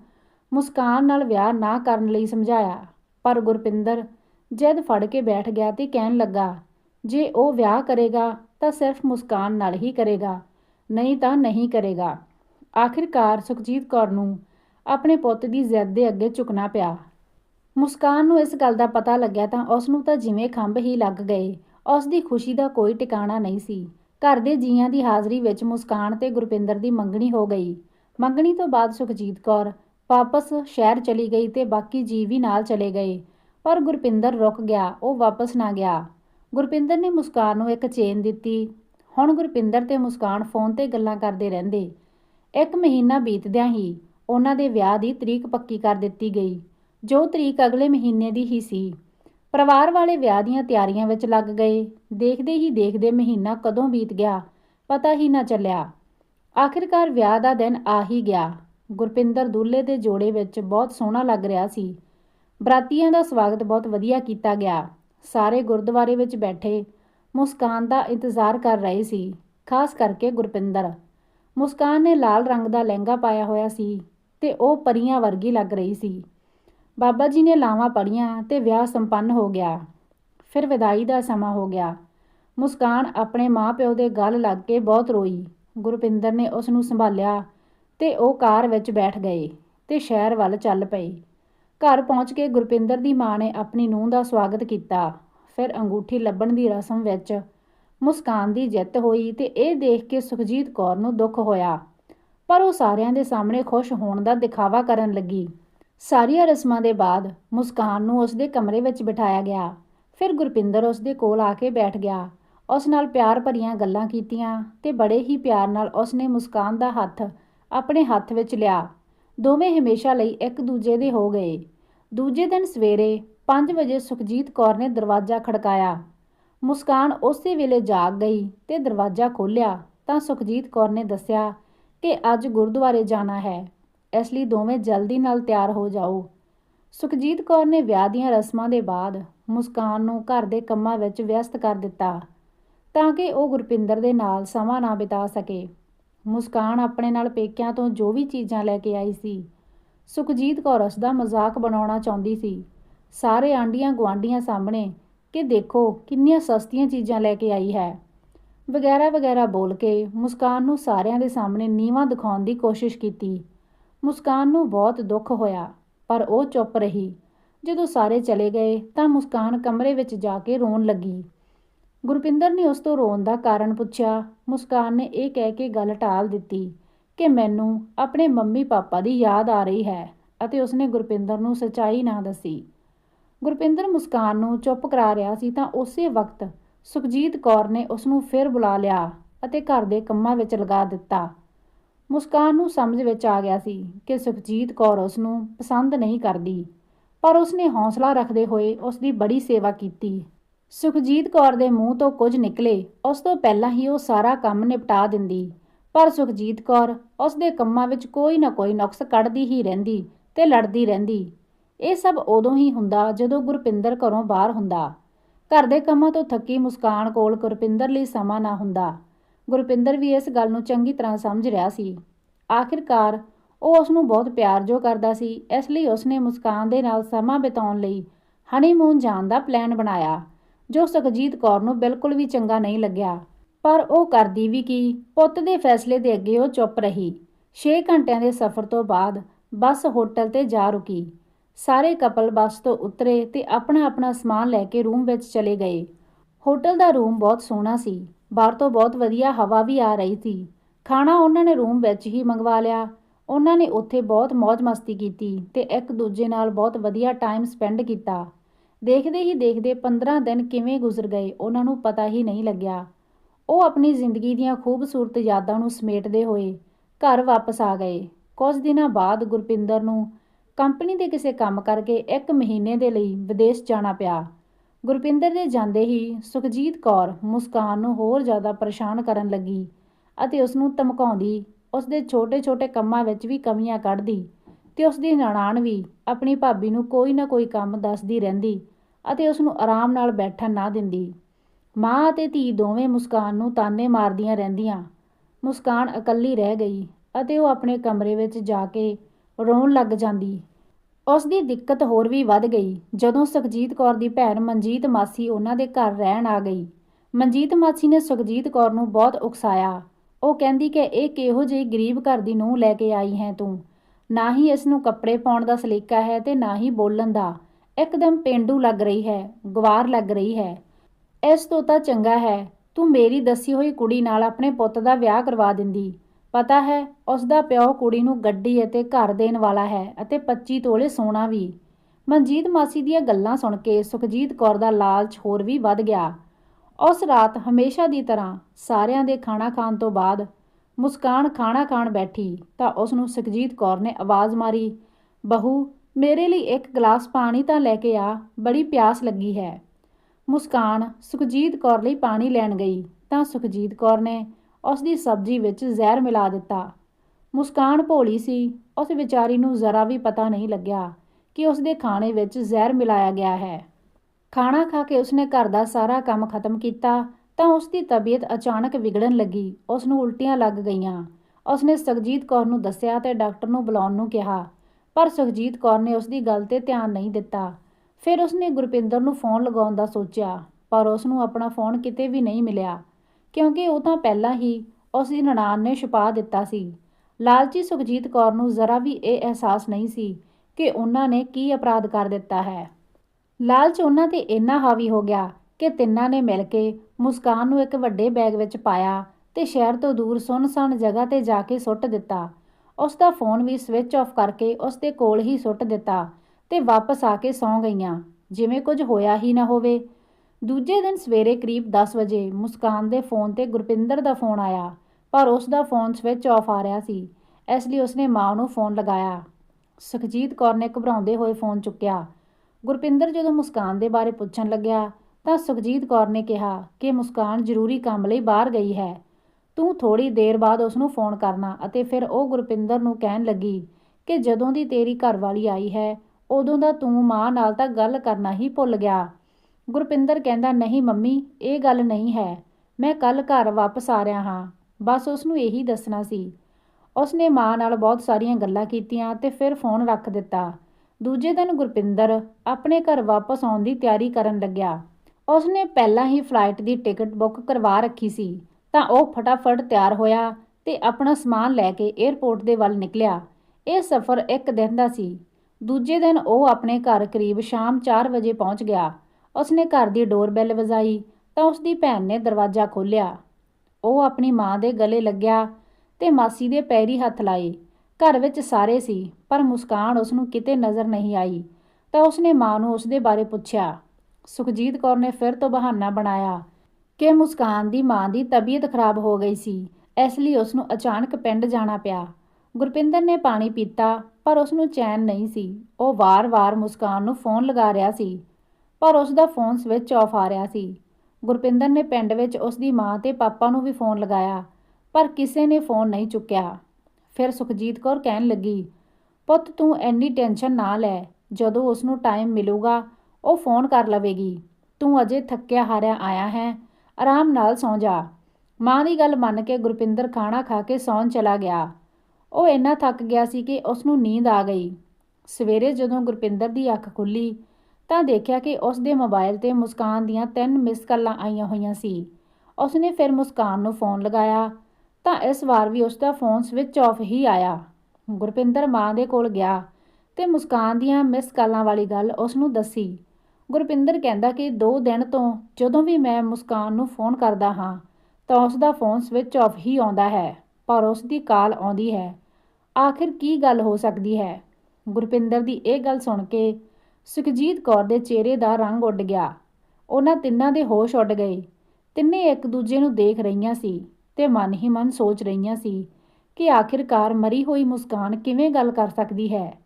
ਮੁਸਕਾਨ ਨਾਲ ਵਿਆਹ ਨਾ ਕਰਨ ਲਈ ਸਮਝਾਇਆ, ਪਰ ਗੁਰਪਿੰਦਰ ਜਦ ਫੜ ਕੇ ਬੈਠ ਗਿਆ ਤੇ ਕਹਿਣ ਲੱਗਾ, ਜੇ ਉਹ ਵਿਆਹ ਕਰੇਗਾ ਤਾਂ ਸਿਰਫ ਮੁਸਕਾਨ ਨਾਲ ਹੀ ਕਰੇਗਾ, ਨਹੀਂ ਤਾਂ ਨਹੀਂ ਕਰੇਗਾ। ਆਖਿਰਕਾਰ ਸੁਖਜੀਤ ਕੌਰ ਨੂੰ ਆਪਣੇ ਪੁੱਤ ਦੀ ਜ਼ਿੱਦ ਦੇ ਅੱਗੇ ਝੁਕਣਾ ਪਿਆ। ਮੁਸਕਾਨ ਨੂੰ ਇਸ ਗੱਲ ਦਾ ਪਤਾ ਲੱਗਿਆ ਤਾਂ ਉਸ ਨੂੰ ਤਾਂ ਜਿਵੇਂ ਖੰਭ ਹੀ ਲੱਗ ਗਏ। ਉਸ ਦੀ ਖੁਸ਼ੀ ਦਾ ਕੋਈ ਟਿਕਾਣਾ ਨਹੀਂ ਸੀ। ਘਰ ਦੇ ਜੀਆਂ ਦੀ ਹਾਜ਼ਰੀ ਵਿੱਚ ਮੁਸਕਾਨ ਤੇ ਗੁਰਪਿੰਦਰ ਦੀ ਮੰਗਣੀ ਹੋ ਗਈ। ਮੰਗਣੀ ਤੋਂ ਬਾਅਦ ਸੁਖਜੀਤ ਕੌਰ ਵਾਪਸ ਸ਼ਹਿਰ ਚਲੀ ਗਈ ਤੇ ਬਾਕੀ ਜੀ ਵੀ ਨਾਲ ਚਲੇ ਗਏ। ਪਰ ਗੁਰਪਿੰਦਰ ਰੁਕ ਗਿਆ, ਉਹ ਵਾਪਸ ਨਾ ਗਿਆ। ਗੁਰਪਿੰਦਰ ਨੇ ਮੁਸਕਾਨ ਨੂੰ ਇੱਕ ਚੇਨ ਦਿੱਤੀ। ਹੁਣ ਗੁਰਪਿੰਦਰ ਤੇ ਮੁਸਕਾਨ ਫੋਨ ਤੇ ਗੱਲਾਂ ਕਰਦੇ ਰਹਿੰਦੇ। ਇੱਕ ਮਹੀਨਾ ਬੀਤਦਿਆਂ ਹੀ ਉਹਨਾਂ ਦੇ ਵਿਆਹ ਦੀ ਤਰੀਕ ਪੱਕੀ ਕਰ ਦਿੱਤੀ ਗਈ। ਜੋ ਤਰੀਕ ਅਗਲੇ ਮਹੀਨੇ ਦੀ ਹੀ ਸੀ। ਪਰਿਵਾਰ ਵਾਲੇ ਵਿਆਹ ਦੀਆਂ ਤਿਆਰੀਆਂ ਵਿੱਚ ਲੱਗ ਗਏ। ਦੇਖਦੇ ਹੀ ਦੇਖਦੇ ਮਹੀਨਾ ਕਦੋਂ ਬੀਤ ਗਿਆ, ਪਤਾ ਹੀ ਨਾ ਚੱਲਿਆ। ਆਖਿਰਕਾਰ ਵਿਆਹ ਦਾ ਦਿਨ ਆ ਹੀ ਗਿਆ। ਗੁਰਪਿੰਦਰ ਦੁੱਲੇ ਦੇ ਜੋੜੇ ਵਿੱਚ ਬਹੁਤ ਸੋਹਣਾ ਲੱਗ ਰਿਹਾ ਸੀ। ਬਰਾਤੀਆਂ ਦਾ ਸਵਾਗਤ ਬਹੁਤ ਵਧੀਆ ਕੀਤਾ ਗਿਆ। ਸਾਰੇ ਗੁਰਦੁਆਰੇ ਵਿੱਚ ਬੈਠੇ ਮੁਸਕਾਨ ਦਾ ਇੰਤਜ਼ਾਰ ਕਰ ਰਹੇ ਸੀ, ਖਾਸ ਕਰਕੇ ਗੁਰਪਿੰਦਰ। ਮੁਸਕਾਨ ਨੇ ਲਾਲ ਰੰਗ ਦਾ ਲਹਿੰਗਾ ਪਾਇਆ ਹੋਇਆ ਸੀ ਤੇ ਉਹ ਪਰੀਆਂ ਵਰਗੀ ਲੱਗ ਰਹੀ ਸੀ। ਬਾਬਾ ਜੀ ਨੇ ਲਾਵਾਂ ਪੜੀਆਂ ਤੇ ਵਿਆਹ ਸੰਪੰਨ ਹੋ ਗਿਆ। ਫਿਰ ਵਿਦਾਈ ਦਾ ਸਮਾਂ ਹੋ ਗਿਆ। ਮੁਸਕਾਨ ਆਪਣੇ ਮਾਪਿਓ ਦੇ ਗੱਲ ਲੱਗ ਕੇ ਬਹੁਤ ਰੋਈ। ਗੁਰਪਿੰਦਰ ਨੇ ਉਸ ਨੂੰ ਸੰਭਾਲਿਆ ਤੇ ਉਹ ਕਾਰ ਵਿੱਚ ਬੈਠ ਗਏ ਤੇ ਸ਼ਹਿਰ ਵੱਲ ਚੱਲ ਪਏ ਘਰ ਪਹੁੰਚ ਕੇ ਗੁਰਪਿੰਦਰ ਦੀ ਮਾਂ ਨੇ ਆਪਣੀ ਨੂੰਹ ਦਾ ਸਵਾਗਤ ਕੀਤਾ। ਫਿਰ ਅੰਗੂਠੀ ਲੱਭਣ ਦੀ ਰਸਮ ਵਿੱਚ ਮੁਸਕਾਨ ਦੀ ਜਿੱਤ ਹੋਈ ਤੇ ਇਹ ਦੇਖ ਕੇ ਸੁਖਜੀਤ ਕੌਰ ਨੂੰ ਦੁੱਖ ਹੋਇਆ। ਪਰ ਉਹ ਸਾਰਿਆਂ ਦੇ ਸਾਹਮਣੇ ਖੁਸ਼ ਹੋਣ ਦਾ ਦਿਖਾਵਾ ਕਰਨ ਲੱਗੀ। ਸਾਰੀਆਂ ਰਸਮਾਂ ਦੇ ਬਾਅਦ ਮੁਸਕਾਨ ਨੂੰ ਉਸ ਦੇ ਕਮਰੇ ਵਿੱਚ ਬਿਠਾਇਆ ਗਿਆ। ਫਿਰ ਗੁਰਪਿੰਦਰ ਉਸ ਦੇ ਕੋਲ ਆ ਕੇ ਬੈਠ ਗਿਆ। ਉਸ ਨਾਲ ਪਿਆਰ ਭਰੀਆਂ ਗੱਲਾਂ ਕੀਤੀਆਂ ਤੇ ਬੜੇ ਹੀ ਪਿਆਰ ਨਾਲ ਉਸ ਨੇ ਮੁਸਕਾਨ ਦਾ ਹੱਥ ਆਪਣੇ ਹੱਥ ਵਿੱਚ ਲਿਆ। ਦੋਵੇਂ ਹਮੇਸ਼ਾ ਲਈ ਇੱਕ ਦੂਜੇ ਦੇ ਹੋ ਗਏ। ਦੂਜੇ ਦਿਨ ਸਵੇਰੇ 5 ਵਜੇ ਸੁਖਜੀਤ ਕੌਰ ਨੇ ਦਰਵਾਜ਼ਾ ਖੜਕਾਇਆ। ਮੁਸਕਾਨ ਉਸੇ ਵੇਲੇ ਜਾਗ ਗਈ ਤੇ ਦਰਵਾਜ਼ਾ ਖੋਲ੍ਹਿਆ ਤਾਂ ਸੁਖਜੀਤ ਕੌਰ ਨੇ ਦੱਸਿਆ ਕਿ ਅੱਜ ਗੁਰਦੁਆਰੇ ਜਾਣਾ ਹੈ। ਇਸ ਲਈ ਦੋਵੇਂ ਜਲਦੀ ਨਾਲ ਤਿਆਰ ਹੋ ਜਾਓ। ਸੁਖਜੀਤ ਕੌਰ ਨੇ ਵਿਆਹ ਦੀਆਂ ਰਸਮਾਂ ਦੇ ਬਾਅਦ ਮੁਸਕਾਨ ਨੂੰ ਘਰ ਦੇ ਕੰਮਾਂ ਵਿੱਚ ਵਿਅਸਤ ਕਰ ਦਿੱਤਾ ਤਾਂ ਕਿ ਉਹ ਗੁਰਪਿੰਦਰ ਦੇ ਨਾਲ ਸਮਾਂ ਨਾ ਬਿਤਾ ਸਕੇ। ਮੁਸਕਾਨ ਆਪਣੇ ਨਾਲ ਪੇਕਿਆਂ ਤੋਂ ਜੋ ਵੀ ਚੀਜ਼ਾਂ ਲੈ ਕੇ ਆਈ ਸੀ, ਸੁਖਜੀਤ ਕੌਰ ਉਸ ਦਾ ਮਜ਼ਾਕ ਬਣਾਉਣਾ ਚਾਹੁੰਦੀ ਸੀ। ਸਾਰੇ ਆਂਡੀਆਂ ਗੁਆਂਢੀਆਂ ਸਾਹਮਣੇ ਕਿ ਦੇਖੋ ਕਿੰਨੀਆਂ ਸਸਤੀਆਂ ਚੀਜ਼ਾਂ ਲੈ ਕੇ ਆਈ ਹੈ। ਵਗੈਰਾ ਵਗੈਰਾ ਬੋਲ ਕੇ ਮੁਸਕਾਨ ਨੂੰ ਸਾਰਿਆਂ ਦੇ ਸਾਹਮਣੇ ਨੀਵਾਂ ਦਿਖਾਉਣ ਦੀ ਕੋਸ਼ਿਸ਼ ਕੀਤੀ। ਮੁਸਕਾਨ ਨੂੰ ਬਹੁਤ ਦੁੱਖ ਹੋਇਆ, ਪਰ ਉਹ ਚੁੱਪ ਰਹੀ। ਜਦੋਂ ਸਾਰੇ ਚਲੇ ਗਏ ਤਾਂ ਮੁਸਕਾਨ ਕਮਰੇ ਵਿੱਚ ਜਾ ਕੇ ਰੋਣ ਲੱਗੀ। ਗੁਰਪਿੰਦਰ ਨੇ ਉਸ ਤੋਂ ਰੋਣ ਦਾ ਕਾਰਨ ਪੁੱਛਿਆ। ਮੁਸਕਾਨ ਨੇ ਇਹ ਕਹਿ ਕੇ ਗੱਲ ਟਾਲ ਦਿੱਤੀ ਕਿ ਮੈਨੂੰ ਆਪਣੇ ਮੰਮੀ ਪਾਪਾ ਦੀ ਯਾਦ ਆ ਰਹੀ ਹੈ ਅਤੇ ਉਸਨੇ ਗੁਰਪਿੰਦਰ ਨੂੰ ਸੱਚਾਈ ਨਾ ਦੱਸੀ। ਗੁਰਪਿੰਦਰ ਮੁਸਕਾਨ ਨੂੰ ਚੁੱਪ ਕਰਾ ਰਿਹਾ ਸੀ ਤਾਂ ਉਸੇ ਵਕਤ ਸੁਖਜੀਤ ਕੌਰ ਨੇ ਉਸ ਨੂੰ ਫਿਰ ਬੁਲਾ ਲਿਆ ਅਤੇ ਘਰ ਦੇ ਕੰਮਾਂ ਵਿੱਚ ਲਗਾ ਦਿੱਤਾ। ਮੁਸਕਾਨ ਨੂੰ ਸਮਝ ਵਿੱਚ ਆ ਗਿਆ ਸੀ ਕਿ ਸੁਖਜੀਤ ਕੌਰ ਉਸ ਨੂੰ ਪਸੰਦ ਨਹੀਂ ਕਰਦੀ, ਪਰ ਉਸਨੇ ਹੌਸਲਾ ਰੱਖਦੇ ਹੋਏ ਉਸ ਦੀ ਬੜੀ ਸੇਵਾ ਕੀਤੀ। ਸੁਖਜੀਤ ਕੌਰ ਦੇ ਮੂੰਹ ਤੋਂ ਕੁਝ ਨਿਕਲੇ, ਉਸ ਤੋਂ ਪਹਿਲਾਂ ਹੀ ਉਹ ਸਾਰਾ ਕੰਮ ਨਿਪਟਾ ਦਿੰਦੀ, ਪਰ ਸੁਖਜੀਤ ਕੌਰ ਉਸ ਦੇ ਕੰਮਾਂ ਵਿੱਚ ਕੋਈ ਨਾ ਕੋਈ ਨੁਕਸ ਕੱਢਦੀ ਹੀ ਰਹਿੰਦੀ ਤੇ ਲੜਦੀ ਰਹਿੰਦੀ। ਇਹ ਸਭ ਉਦੋਂ ਹੀ ਹੁੰਦਾ ਜਦੋਂ ਗੁਰਪਿੰਦਰ ਘਰੋਂ ਬਾਹਰ ਹੁੰਦਾ। ਘਰ ਦੇ ਕੰਮਾਂ ਤੋਂ ਥੱਕੀ ਮੁਸਕਾਨ ਕੋਲ ਗੁਰਪਿੰਦਰ ਲਈ ਸਮਾਂ ਨਾ ਹੁੰਦਾ। ਗੁਰਪਿੰਦਰ ਵੀ ਇਸ ਗੱਲ ਨੂੰ ਚੰਗੀ ਤਰ੍ਹਾਂ ਸਮਝ ਰਿਹਾ ਸੀ। ਆਖਿਰਕਾਰ ਉਹ ਉਸ ਨੂੰ ਬਹੁਤ ਪਿਆਰ ਜੋ ਕਰਦਾ ਸੀ, ਇਸ ਲਈ ਉਸਨੇ ਮੁਸਕਾਨ ਦੇ ਨਾਲ ਸਮਾਂ ਬਿਤਾਉਣ ਲਈ ਹਨੀਮੂਨ ਜਾਣ ਦਾ ਪਲਾਨ ਬਣਾਇਆ, ਜੋ ਸੁਖਜੀਤ ਕੌਰ ਨੂੰ ਬਿਲਕੁਲ ਵੀ ਚੰਗਾ ਨਹੀਂ ਲੱਗਿਆ। ਪਰ ਉਹ ਕਰਦੀ ਵੀ ਕੀ, ਪੁੱਤ ਦੇ ਫੈਸਲੇ ਦੇ ਅੱਗੇ ਉਹ ਚੁੱਪ ਰਹੀ। 6 ਘੰਟਿਆਂ ਦੇ ਸਫ਼ਰ ਤੋਂ ਬਾਅਦ ਬੱਸ ਹੋਟਲ ਤੇ ਜਾ ਰੁਕੀ। ਸਾਰੇ ਕਪਲ ਬੱਸ ਤੋਂ ਉਤਰੇ ਤੇ ਆਪਣਾ ਆਪਣਾ ਸਮਾਨ ਲੈ ਕੇ ਰੂਮ ਵਿੱਚ ਚਲੇ ਗਏ। ਹੋਟਲ ਦਾ ਰੂਮ ਬਹੁਤ ਸੋਹਣਾ ਸੀ। ਬਾਹਰ ਤੋਂ ਬਹੁਤ ਵਧੀਆ ਹਵਾ ਵੀ ਆ ਰਹੀ ਸੀ। ਖਾਣਾ ਉਹਨਾਂ ਨੇ ਰੂਮ ਵਿੱਚ ਹੀ ਮੰਗਵਾ ਲਿਆ। ਉਹਨਾਂ ਨੇ ਉੱਥੇ ਬਹੁਤ ਮौज ਮਸਤੀ ਕੀਤੀ ਤੇ ਇੱਕ ਦੂਜੇ ਨਾਲ ਬਹੁਤ ਵਧੀਆ ਟਾਈਮ ਸਪੈਂਡ ਕੀਤਾ। ਦੇਖਦੇ ਹੀ ਦੇਖਦੇ 15 ਦਿਨ ਕਿਵੇਂ ਗੁਜ਼ਰ ਗਏ, ਉਹਨਾਂ ਨੂੰ ਪਤਾ ਹੀ ਨਹੀਂ ਲੱਗਿਆ। ਉਹ ਆਪਣੀ ਜ਼ਿੰਦਗੀ ਦੀਆਂ ਖੂਬਸੂਰਤ ਯਾਦਾਂ ਨੂੰ ਸਮੇਟਦੇ ਹੋਏ ਘਰ ਵਾਪਸ ਆ ਗਏ। ਕੁਝ ਦਿਨਾਂ ਬਾਅਦ ਗੁਰਪਿੰਦਰ ਨੂੰ ਕੰਪਨੀ ਦੇ ਕਿਸੇ ਕੰਮ ਕਰਕੇ ਇੱਕ ਮਹੀਨੇ ਦੇ ਲਈ ਵਿਦੇਸ਼ ਜਾਣਾ ਪਿਆ। ਗੁਰਪਿੰਦਰ ਦੇ ਜਾਂਦੇ ਹੀ ਸੁਖਜੀਤ ਕੌਰ ਮੁਸਕਾਨ ਨੂੰ ਹੋਰ ਜ਼ਿਆਦਾ ਪਰੇਸ਼ਾਨ ਕਰਨ ਲੱਗੀ ਅਤੇ ਉਸ ਨੂੰ ਧਮਕਾਉਂਦੀ ਉਸ ਦੇ ਛੋਟੇ-ਛੋਟੇ ਕੰਮਾਂ ਵਿੱਚ ਵੀ ਕਮੀਆਂ ਕੱਢਦੀ ਤੇ ਉਸ ਦੀ ਨਨਾਣ ਵੀ ਆਪਣੀ ਭਾਬੀ ਨੂੰ ਕੋਈ ਨਾ ਕੋਈ ਕੰਮ ਦੱਸਦੀ ਰਹਿੰਦੀ ਅਤੇ ਉਸ ਨੂੰ ਆਰਾਮ ਨਾਲ ਬੈਠਣ ਨਾ ਦਿੰਦੀ। ਮਾਂ ਅਤੇ ਧੀ ਦੋਵੇਂ ਮੁਸਕਾਨ ਨੂੰ ਤਾਨੇ ਮਾਰਦੀਆਂ ਰਹਿੰਦੀਆਂ। ਮੁਸਕਾਨ ਇਕੱਲੀ ਰਹਿ ਗਈ ਅਤੇ ਉਹ ਆਪਣੇ ਕਮਰੇ ਵਿੱਚ ਜਾ ਕੇ ਰੋਣ ਲੱਗ ਜਾਂਦੀ। ਉਸ ਦੀ ਦਿੱਕਤ ਹੋਰ ਵੀ ਵੱਧ ਗਈ। ਜਦੋਂ ਸੁਖਜੀਤ ਕੌਰ ਦੀ ਭੈਣ ਮਨਜੀਤ ਮਾਸੀ ਉਹਨਾਂ ਦੇ ਘਰ ਰਹਿਣ ਆ ਗਈ, ਮਨਜੀਤ ਮਾਸੀ ਨੇ ਸੁਖਜੀਤ ਕੌਰ ਨੂੰ ਬਹੁਤ ਉਕਸਾਇਆ। ਉਹ ਕਹਿੰਦੀ ਕਿ ਇਹ ਕਿਹੋ ਜਿਹੀ ਗਰੀਬ ਘਰ ਦੀ ਨੂੰਹ ਲੈ ਕੇ ਆਈ ਹੈ ਤੂੰ? ਨਾ ਹੀ ਇਸ ਨੂੰ ਕੱਪੜੇ ਪਾਉਣ ਦਾ ਸਲੀਕਾ ਹੈ ਤੇ ਨਾ ਹੀ ਬੋਲਣ ਦਾ। ਇੱਕਦਮ ਪੇਂਡੂ ਲੱਗ ਰਹੀ ਹੈ, ਗਵਾਰ ਲੱਗ ਰਹੀ ਹੈ। ਇਸ ਤੋਂ ਤਾਂ ਚੰਗਾ ਹੈ, ਤੂੰ ਮੇਰੀ ਦੱਸੀ ਹੋਈ ਕੁੜੀ ਨਾਲ ਆਪਣੇ ਪੁੱਤ ਦਾ ਵਿਆਹ ਕਰਵਾ ਦਿੰਦੀ। ਪਤਾ ਹੈ ਉਸ ਦਾ ਪਿਓ ਕੁੜੀ ਨੂੰ ਗੱਡੀ ਅਤੇ ਘਰ ਦੇਣ ਵਾਲਾ ਹੈ ਅਤੇ 25 ਤੋਲੇ ਸੋਨਾ ਵੀ। ਮਨਜੀਤ ਮਾਸੀ ਦੀਆਂ ਗੱਲਾਂ ਸੁਣ ਕੇ ਸੁਖਜੀਤ ਕੌਰ ਦਾ ਲਾਲਚ ਹੋਰ ਵੀ ਵੱਧ ਗਿਆ। ਉਸ ਰਾਤ ਹਮੇਸ਼ਾ ਦੀ ਤਰ੍ਹਾਂ ਸਾਰਿਆਂ ਦੇ ਖਾਣਾ ਖਾਣ ਤੋਂ ਬਾਅਦ ਮੁਸਕਾਨ ਖਾਣਾ ਖਾਣ ਬੈਠੀ ਤਾਂ ਉਸ ਨੂੰ ਸੁਖਜੀਤ ਕੌਰ ਨੇ ਆਵਾਜ਼ ਮਾਰੀ, ਬਹੂ, ਮੇਰੇ ਲਈ ਇੱਕ ਗਲਾਸ ਪਾਣੀ ਤਾਂ ਲੈ ਕੇ ਆ, ਬੜੀ ਪਿਆਸ ਲੱਗੀ ਹੈ। ਮੁਸਕਾਨ ਸੁਖਜੀਤ ਕੌਰ ਲਈ ਪਾਣੀ ਲੈਣ ਗਈ ਤਾਂ ਸੁਖਜੀਤ ਕੌਰ ਨੇ ਉਸ ਦੀ ਸਬਜ਼ੀ ਵਿੱਚ ਜ਼ਹਿਰ ਮਿਲਾ ਦਿੱਤਾ। ਮੁਸਕਾਨ ਭੋਲੀ ਸੀ। ਉਸ ਵਿਚਾਰੀ ਨੂੰ ਜ਼ਰਾ ਵੀ ਪਤਾ ਨਹੀਂ ਲੱਗਿਆ ਕਿ ਉਸ ਦੇ ਖਾਣੇ ਵਿੱਚ ਜ਼ਹਿਰ ਮਿਲਾਇਆ ਗਿਆ ਹੈ। ਖਾਣਾ ਖਾ ਕੇ ਉਸਨੇ ਘਰ ਦਾ ਸਾਰਾ ਕੰਮ ਖਤਮ ਕੀਤਾ ਤਾਂ ਉਸ ਦੀ ਤਬੀਅਤ ਅਚਾਨਕ ਵਿਗੜਨ ਲੱਗੀ। ਉਸ ਨੂੰ ਉਲਟੀਆਂ ਲੱਗ ਗਈਆਂ। ਉਸਨੇ ਸੁਖਜੀਤ ਕੌਰ ਨੂੰ ਦੱਸਿਆ ਤੇ ਡਾਕਟਰ ਨੂੰ ਬੁਲਾਉਣ ਨੂੰ ਕਿਹਾ, ਪਰ ਸੁਖਜੀਤ ਕੌਰ ਨੇ ਉਸ ਦੀ ਗੱਲ ਤੇ ਧਿਆਨ ਨਹੀਂ ਦਿੱਤਾ। ਫਿਰ ਉਸਨੇ ਗੁਰਪਿੰਦਰ ਨੂੰ ਫੋਨ ਲਗਾਉਣ ਦਾ ਸੋਚਿਆ, ਪਰ ਉਸ ਨੂੰ ਆਪਣਾ ਫੋਨ ਕਿਤੇ ਵੀ ਨਹੀਂ ਮਿਲਿਆ। ਕਿਉਂਕਿ ਉਹ ਤਾਂ ਪਹਿਲਾਂ ਹੀ ਉਸ ਦੀ ਨਨਾਣ ਨੇ ਛੁਪਾ ਦਿੱਤਾ ਸੀ। ਲਾਲਚੀ ਸੁਖਜੀਤ ਕੌਰ ਨੂੰ ਜ਼ਰਾ ਵੀ ਇਹ ਅਹਿਸਾਸ ਨਹੀਂ ਸੀ ਕਿ ਉਹਨਾਂ ਨੇ ਕੀ ਅਪਰਾਧ ਕਰ ਦਿੱਤਾ ਹੈ। ਲਾਲਚ ਉਹਨਾਂ ਤੇ ਇੰਨਾ ਹਾਵੀ ਹੋ ਗਿਆ ਕਿ ਤਿੰਨਾਂ ਨੇ ਮਿਲ ਕੇ ਮੁਸਕਾਨ ਨੂੰ ਇੱਕ ਵੱਡੇ ਬੈਗ ਵਿੱਚ ਪਾਇਆ ਤੇ ਸ਼ਹਿਰ ਤੋਂ ਦੂਰ ਸੁੰਨਸਾਨ ਜਗ੍ਹਾ ਤੇ ਜਾ ਕੇ ਸੁੱਟ ਦਿੱਤਾ। ਉਸ ਦਾ ਫੋਨ ਵੀ ਸਵਿਚ ਆਫ ਕਰਕੇ ਉਸ ਦੇ ਕੋਲ ਹੀ ਸੁੱਟ ਦਿੱਤਾ ਤੇ ਵਾਪਸ ਆ ਕੇ ਸੌਂ ਗਈਆਂ। ਜਿਵੇਂ ਕੁਝ ਹੋਇਆ ਹੀ ਨਾ ਹੋਵੇ ਦੂਜੇ ਦਿਨ ਸਵੇਰੇ ਕਰੀਬ 10 ਵਜੇ ਮੁਸਕਾਨ ਦੇ ਫੋਨ ਤੇ ਗੁਰਪਿੰਦਰ ਦਾ ਫੋਨ ਆਇਆ, ਪਰ ਉਸ ਦਾ ਫੋਨ ਸਵਿਚ ਆਫ ਆ ਰਿਹਾ ਸੀ, ਇਸ ਲਈ ਉਸਨੇ ਮਾਂ ਨੂੰ ਫੋਨ ਲਗਾਇਆ। ਸੁਖਜੀਤ ਕੌਰ ਨੇ ਘਬਰਾਉਂਦੇ ਹੋਏ ਫੋਨ ਚੁੱਕਿਆ। ਗੁਰਪਿੰਦਰ ਜਦੋਂ ਮੁਸਕਾਨ ਦੇ ਬਾਰੇ ਪੁੱਛਣ ਲੱਗਿਆ, ਤਾਂ ਸੁਖਜੀਤ ਕੌਰ ਨੇ ਕਿਹਾ ਕਿ ਮੁਸਕਾਨ ਜ਼ਰੂਰੀ ਕੰਮ ਲਈ ਬਾਹਰ ਗਈ ਹੈ। ਤੂੰ ਥੋੜੀ ਦੇਰ ਬਾਅਦ ਉਸ ਨੂੰ ਫੋਨ ਕਰਨਾ ਅਤੇ ਫਿਰ ਉਹ ਗੁਰਪਿੰਦਰ ਨੂੰ ਕਹਿਣ ਲੱਗੀ ਕਿ ਜਦੋਂ ਦੀ ਤੇਰੀ ਘਰਵਾਲੀ ਆਈ ਹੈ, ਉਦੋਂ ਦਾ ਤੂੰ ਮਾਂ ਨਾਲ ਤਾਂ ਗੱਲ ਕਰਨਾ ਹੀ ਭੁੱਲ ਗਿਆ। ਗੁਰਪਿੰਦਰ ਕਹਿੰਦਾ, ਨਹੀਂ ਮੰਮੀ, ਇਹ ਗੱਲ ਨਹੀਂ ਹੈ। ਮੈਂ ਕੱਲ ਘਰ ਵਾਪਸ ਆ ਰਿਹਾ ਹਾਂ। ਬਸ ਉਸ ਨੂੰ ਇਹੀ ਦੱਸਣਾ ਸੀ। ਉਸਨੇ ਮਾਂ ਨਾਲ ਬਹੁਤ ਸਾਰੀਆਂ ਗੱਲਾਂ ਕੀਤੀਆਂ ਤੇ ਫਿਰ ਫੋਨ ਰੱਖ ਦਿੱਤਾ। ਦੂਜੇ ਦਿਨ ਗੁਰਪਿੰਦਰ ਆਪਣੇ ਘਰ ਵਾਪਸ ਆਉਣ ਦੀ ਤਿਆਰੀ ਕਰਨ ਲੱਗਿਆ। ਉਸਨੇ ਪਹਿਲਾਂ ਹੀ ਫਲਾਈਟ ਦੀ ਟਿਕਟ ਬੁੱਕ ਕਰਵਾ ਰੱਖੀ ਸੀ, ਤਾਂ ਉਹ ਫਟਾਫਟ ਤਿਆਰ ਹੋਇਆ ਤੇ ਆਪਣਾ ਸਮਾਨ ਲੈ ਕੇ 에ਅਰਪੋਰਟ ਦੇ ਵੱਲ ਨਿਕਲਿਆ। ਇਹ ਸਫ਼ਰ ਇੱਕ ਦਿਨ ਦਾ ਸੀ। ਦੂਜੇ ਦਿਨ ਉਹ ਆਪਣੇ ਘਰ ਕਰੀਬ ਸ਼ਾਮ 4 ਵਜੇ ਪਹੁੰਚ ਗਿਆ। ਉਸਨੇ ਘਰ ਦੀ ਡੋਰ ਡੋਰਬੈਲ ਵਜਾਈ ਤਾਂ ਉਸਦੀ ਭੈਣ ਨੇ ਦਰਵਾਜ਼ਾ ਖੋਲ੍ਹਿਆ। ਉਹ ਆਪਣੀ ਮਾਂ ਦੇ ਗਲੇ ਲੱਗਿਆ ਤੇ ਮਾਸੀ ਦੇ ਪੈਰੀ ਹੱਥ ਲਾਏ। ਘਰ ਵਿੱਚ ਸਾਰੇ ਸੀ, ਪਰ ਮੁਸਕਾਨ ਉਸ ਨੂੰ ਕਿਤੇ ਨਜ਼ਰ ਨਹੀਂ ਆਈ। ਤਾਂ ਉਸਨੇ ਮਾਂ ਨੂੰ ਉਸ ਦੇ ਬਾਰੇ ਪੁੱਛਿਆ, ਸੁਖਜੀਤ ਕੌਰ ਨੇ ਫਿਰ ਤੋਂ ਬਹਾਨਾ ਬਣਾਇਆ ਕਿ ਮੁਸਕਾਨ ਦੀ ਮਾਂ ਦੀ ਤਬੀਅਤ ਖਰਾਬ ਹੋ ਗਈ ਸੀ, ਇਸ ਲਈ ਉਸ ਨੂੰ ਅਚਾਨਕ ਪਿੰਡ ਜਾਣਾ ਪਿਆ। ਗੁਰਪਿੰਦਰ ਨੇ ਪਾਣੀ ਪੀਤਾ, ਪਰ ਉਸ ਨੂੰ ਚੈਨ ਨਹੀਂ ਸੀ। ਉਹ ਵਾਰ-ਵਾਰ ਮੁਸਕਾਨ ਨੂੰ ਫੋਨ ਲਗਾ ਰਿਹਾ ਸੀ। ਪਰ ਉਸ ਦਾ ਫੋਨ ਸਵਿਚ ਆਫ ਆ ਰਿਹਾ ਸੀ। ਗੁਰਪਿੰਦਰ ਨੇ ਪਿੰਡ ਵਿੱਚ ਉਸ ਦੀ ਮਾਂ ਤੇ ਪਾਪਾ ਨੂੰ ਵੀ ਫੋਨ ਲਗਾਇਆ, ਪਰ ਕਿਸੇ ਨੇ ਫੋਨ ਨਹੀਂ ਚੁੱਕਿਆ। ਫਿਰ ਸੁਖਜੀਤ ਕੌਰ ਕਹਿਣ ਲੱਗੀ, ਪੁੱਤ, ਤੂੰ ਐਨੀ ਟੈਨਸ਼ਨ ਨਾ ਲੈ। ਜਦੋਂ ਉਸ ਨੂੰ ਟਾਈਮ ਮਿਲੂਗਾ, ਉਹ ਫੋਨ ਕਰ ਲਵੇਗੀ। ਤੂੰ ਅਜੇ ਥੱਕਿਆ ਹਾਰਿਆ ਆਇਆ ਹੈ। ਆਰਾਮ ਨਾਲ ਸੌਂ ਜਾ। ਮਾਂ ਦੀ ਗੱਲ ਮੰਨ ਕੇ ਗੁਰਪਿੰਦਰ ਖਾਣਾ ਖਾ ਕੇ ਸੌਣ ਚਲਾ ਗਿਆ। ਉਹ ਇੰਨਾ ਥੱਕ ਗਿਆ ਸੀ ਕਿ ਉਸ ਨੂੰ ਨੀਂਦ ਆ ਗਈ। ਸਵੇਰੇ ਜਦੋਂ ਗੁਰਪਿੰਦਰ ਦੀ ਅੱਖ ਖੁੱਲੀ ਤਾਂ ਦੇਖਿਆ ਕਿ ਉਸ ਦੇ ਮੋਬਾਈਲ ਤੇ ਮੁਸਕਾਨ ਦੀਆਂ ਤਿੰਨ ਮਿਸ ਕਾਲਾਂ ਆਈਆਂ ਹੋਈਆਂ ਸੀ। ਉਸਨੇ ਫਿਰ ਮੁਸਕਾਨ ਨੂੰ ਫੋਨ ਲਗਾਇਆ, ਤਾਂ ਇਸ ਵਾਰ ਵੀ ਉਸ ਦਾ ਫੋਨ ਸਵਿਚ ਆਫ ਹੀ ਆਇਆ। ਗੁਰਪਿੰਦਰ ਮਾਂ ਦੇ ਕੋਲ ਗਿਆ ਤੇ ਮੁਸਕਾਨ ਦੀਆਂ ਮਿਸ ਕਾਲਾਂ ਵਾਲੀ ਗੱਲ ਉਸ ਨੂੰ ਦੱਸੀ। ਗੁਰਪਿੰਦਰ ਕਹਿੰਦਾ ਕਿ 2 ਦਿਨ ਤੋਂ ਜਦੋਂ ਵੀ ਮੈਂ ਮੁਸਕਾਨ ਨੂੰ ਫੋਨ ਕਰਦਾ ਹਾਂ, ਤਾਂ ਉਸ ਦਾ ਫੋਨ ਸਵਿਚ ਆਫ ਹੀ ਆਉਂਦਾ ਹੈ, ਪਰ ਉਸ ਦੀ ਕਾਲ ਆਉਂਦੀ ਹੈ। ਆਖਿਰ ਕੀ ਗੱਲ ਹੋ ਸਕਦੀ ਹੈ? ਗੁਰਪਿੰਦਰ ਦੀ ਇਹ ਗੱਲ ਸੁਣ ਕੇ ਸੁਖਜੀਤ ਕੌਰ ਦੇ ਚਿਹਰੇ ਦਾ ਰੰਗ ਉੱਡ ਗਿਆ। ਉਹਨਾਂ ਤਿੰਨਾਂ ਦੇ ਹੋਸ਼ ਉੱਡ ਗਏ। ਤਿੰਨੇ ਇੱਕ ਦੂਜੇ ਨੂੰ ਦੇਖ ਰਹੀਆਂ ਸੀ ਤੇ ਮਨ ਹੀ ਮਨ ਸੋਚ ਰਹੀਆਂ ਸੀ ਕਿ ਆਖਿਰਕਾਰ ਮਰੀ ਹੋਈ ਮੁਸਕਾਨ ਕਿਵੇਂ ਗੱਲ ਕਰ ਸਕਦੀ ਹੈ।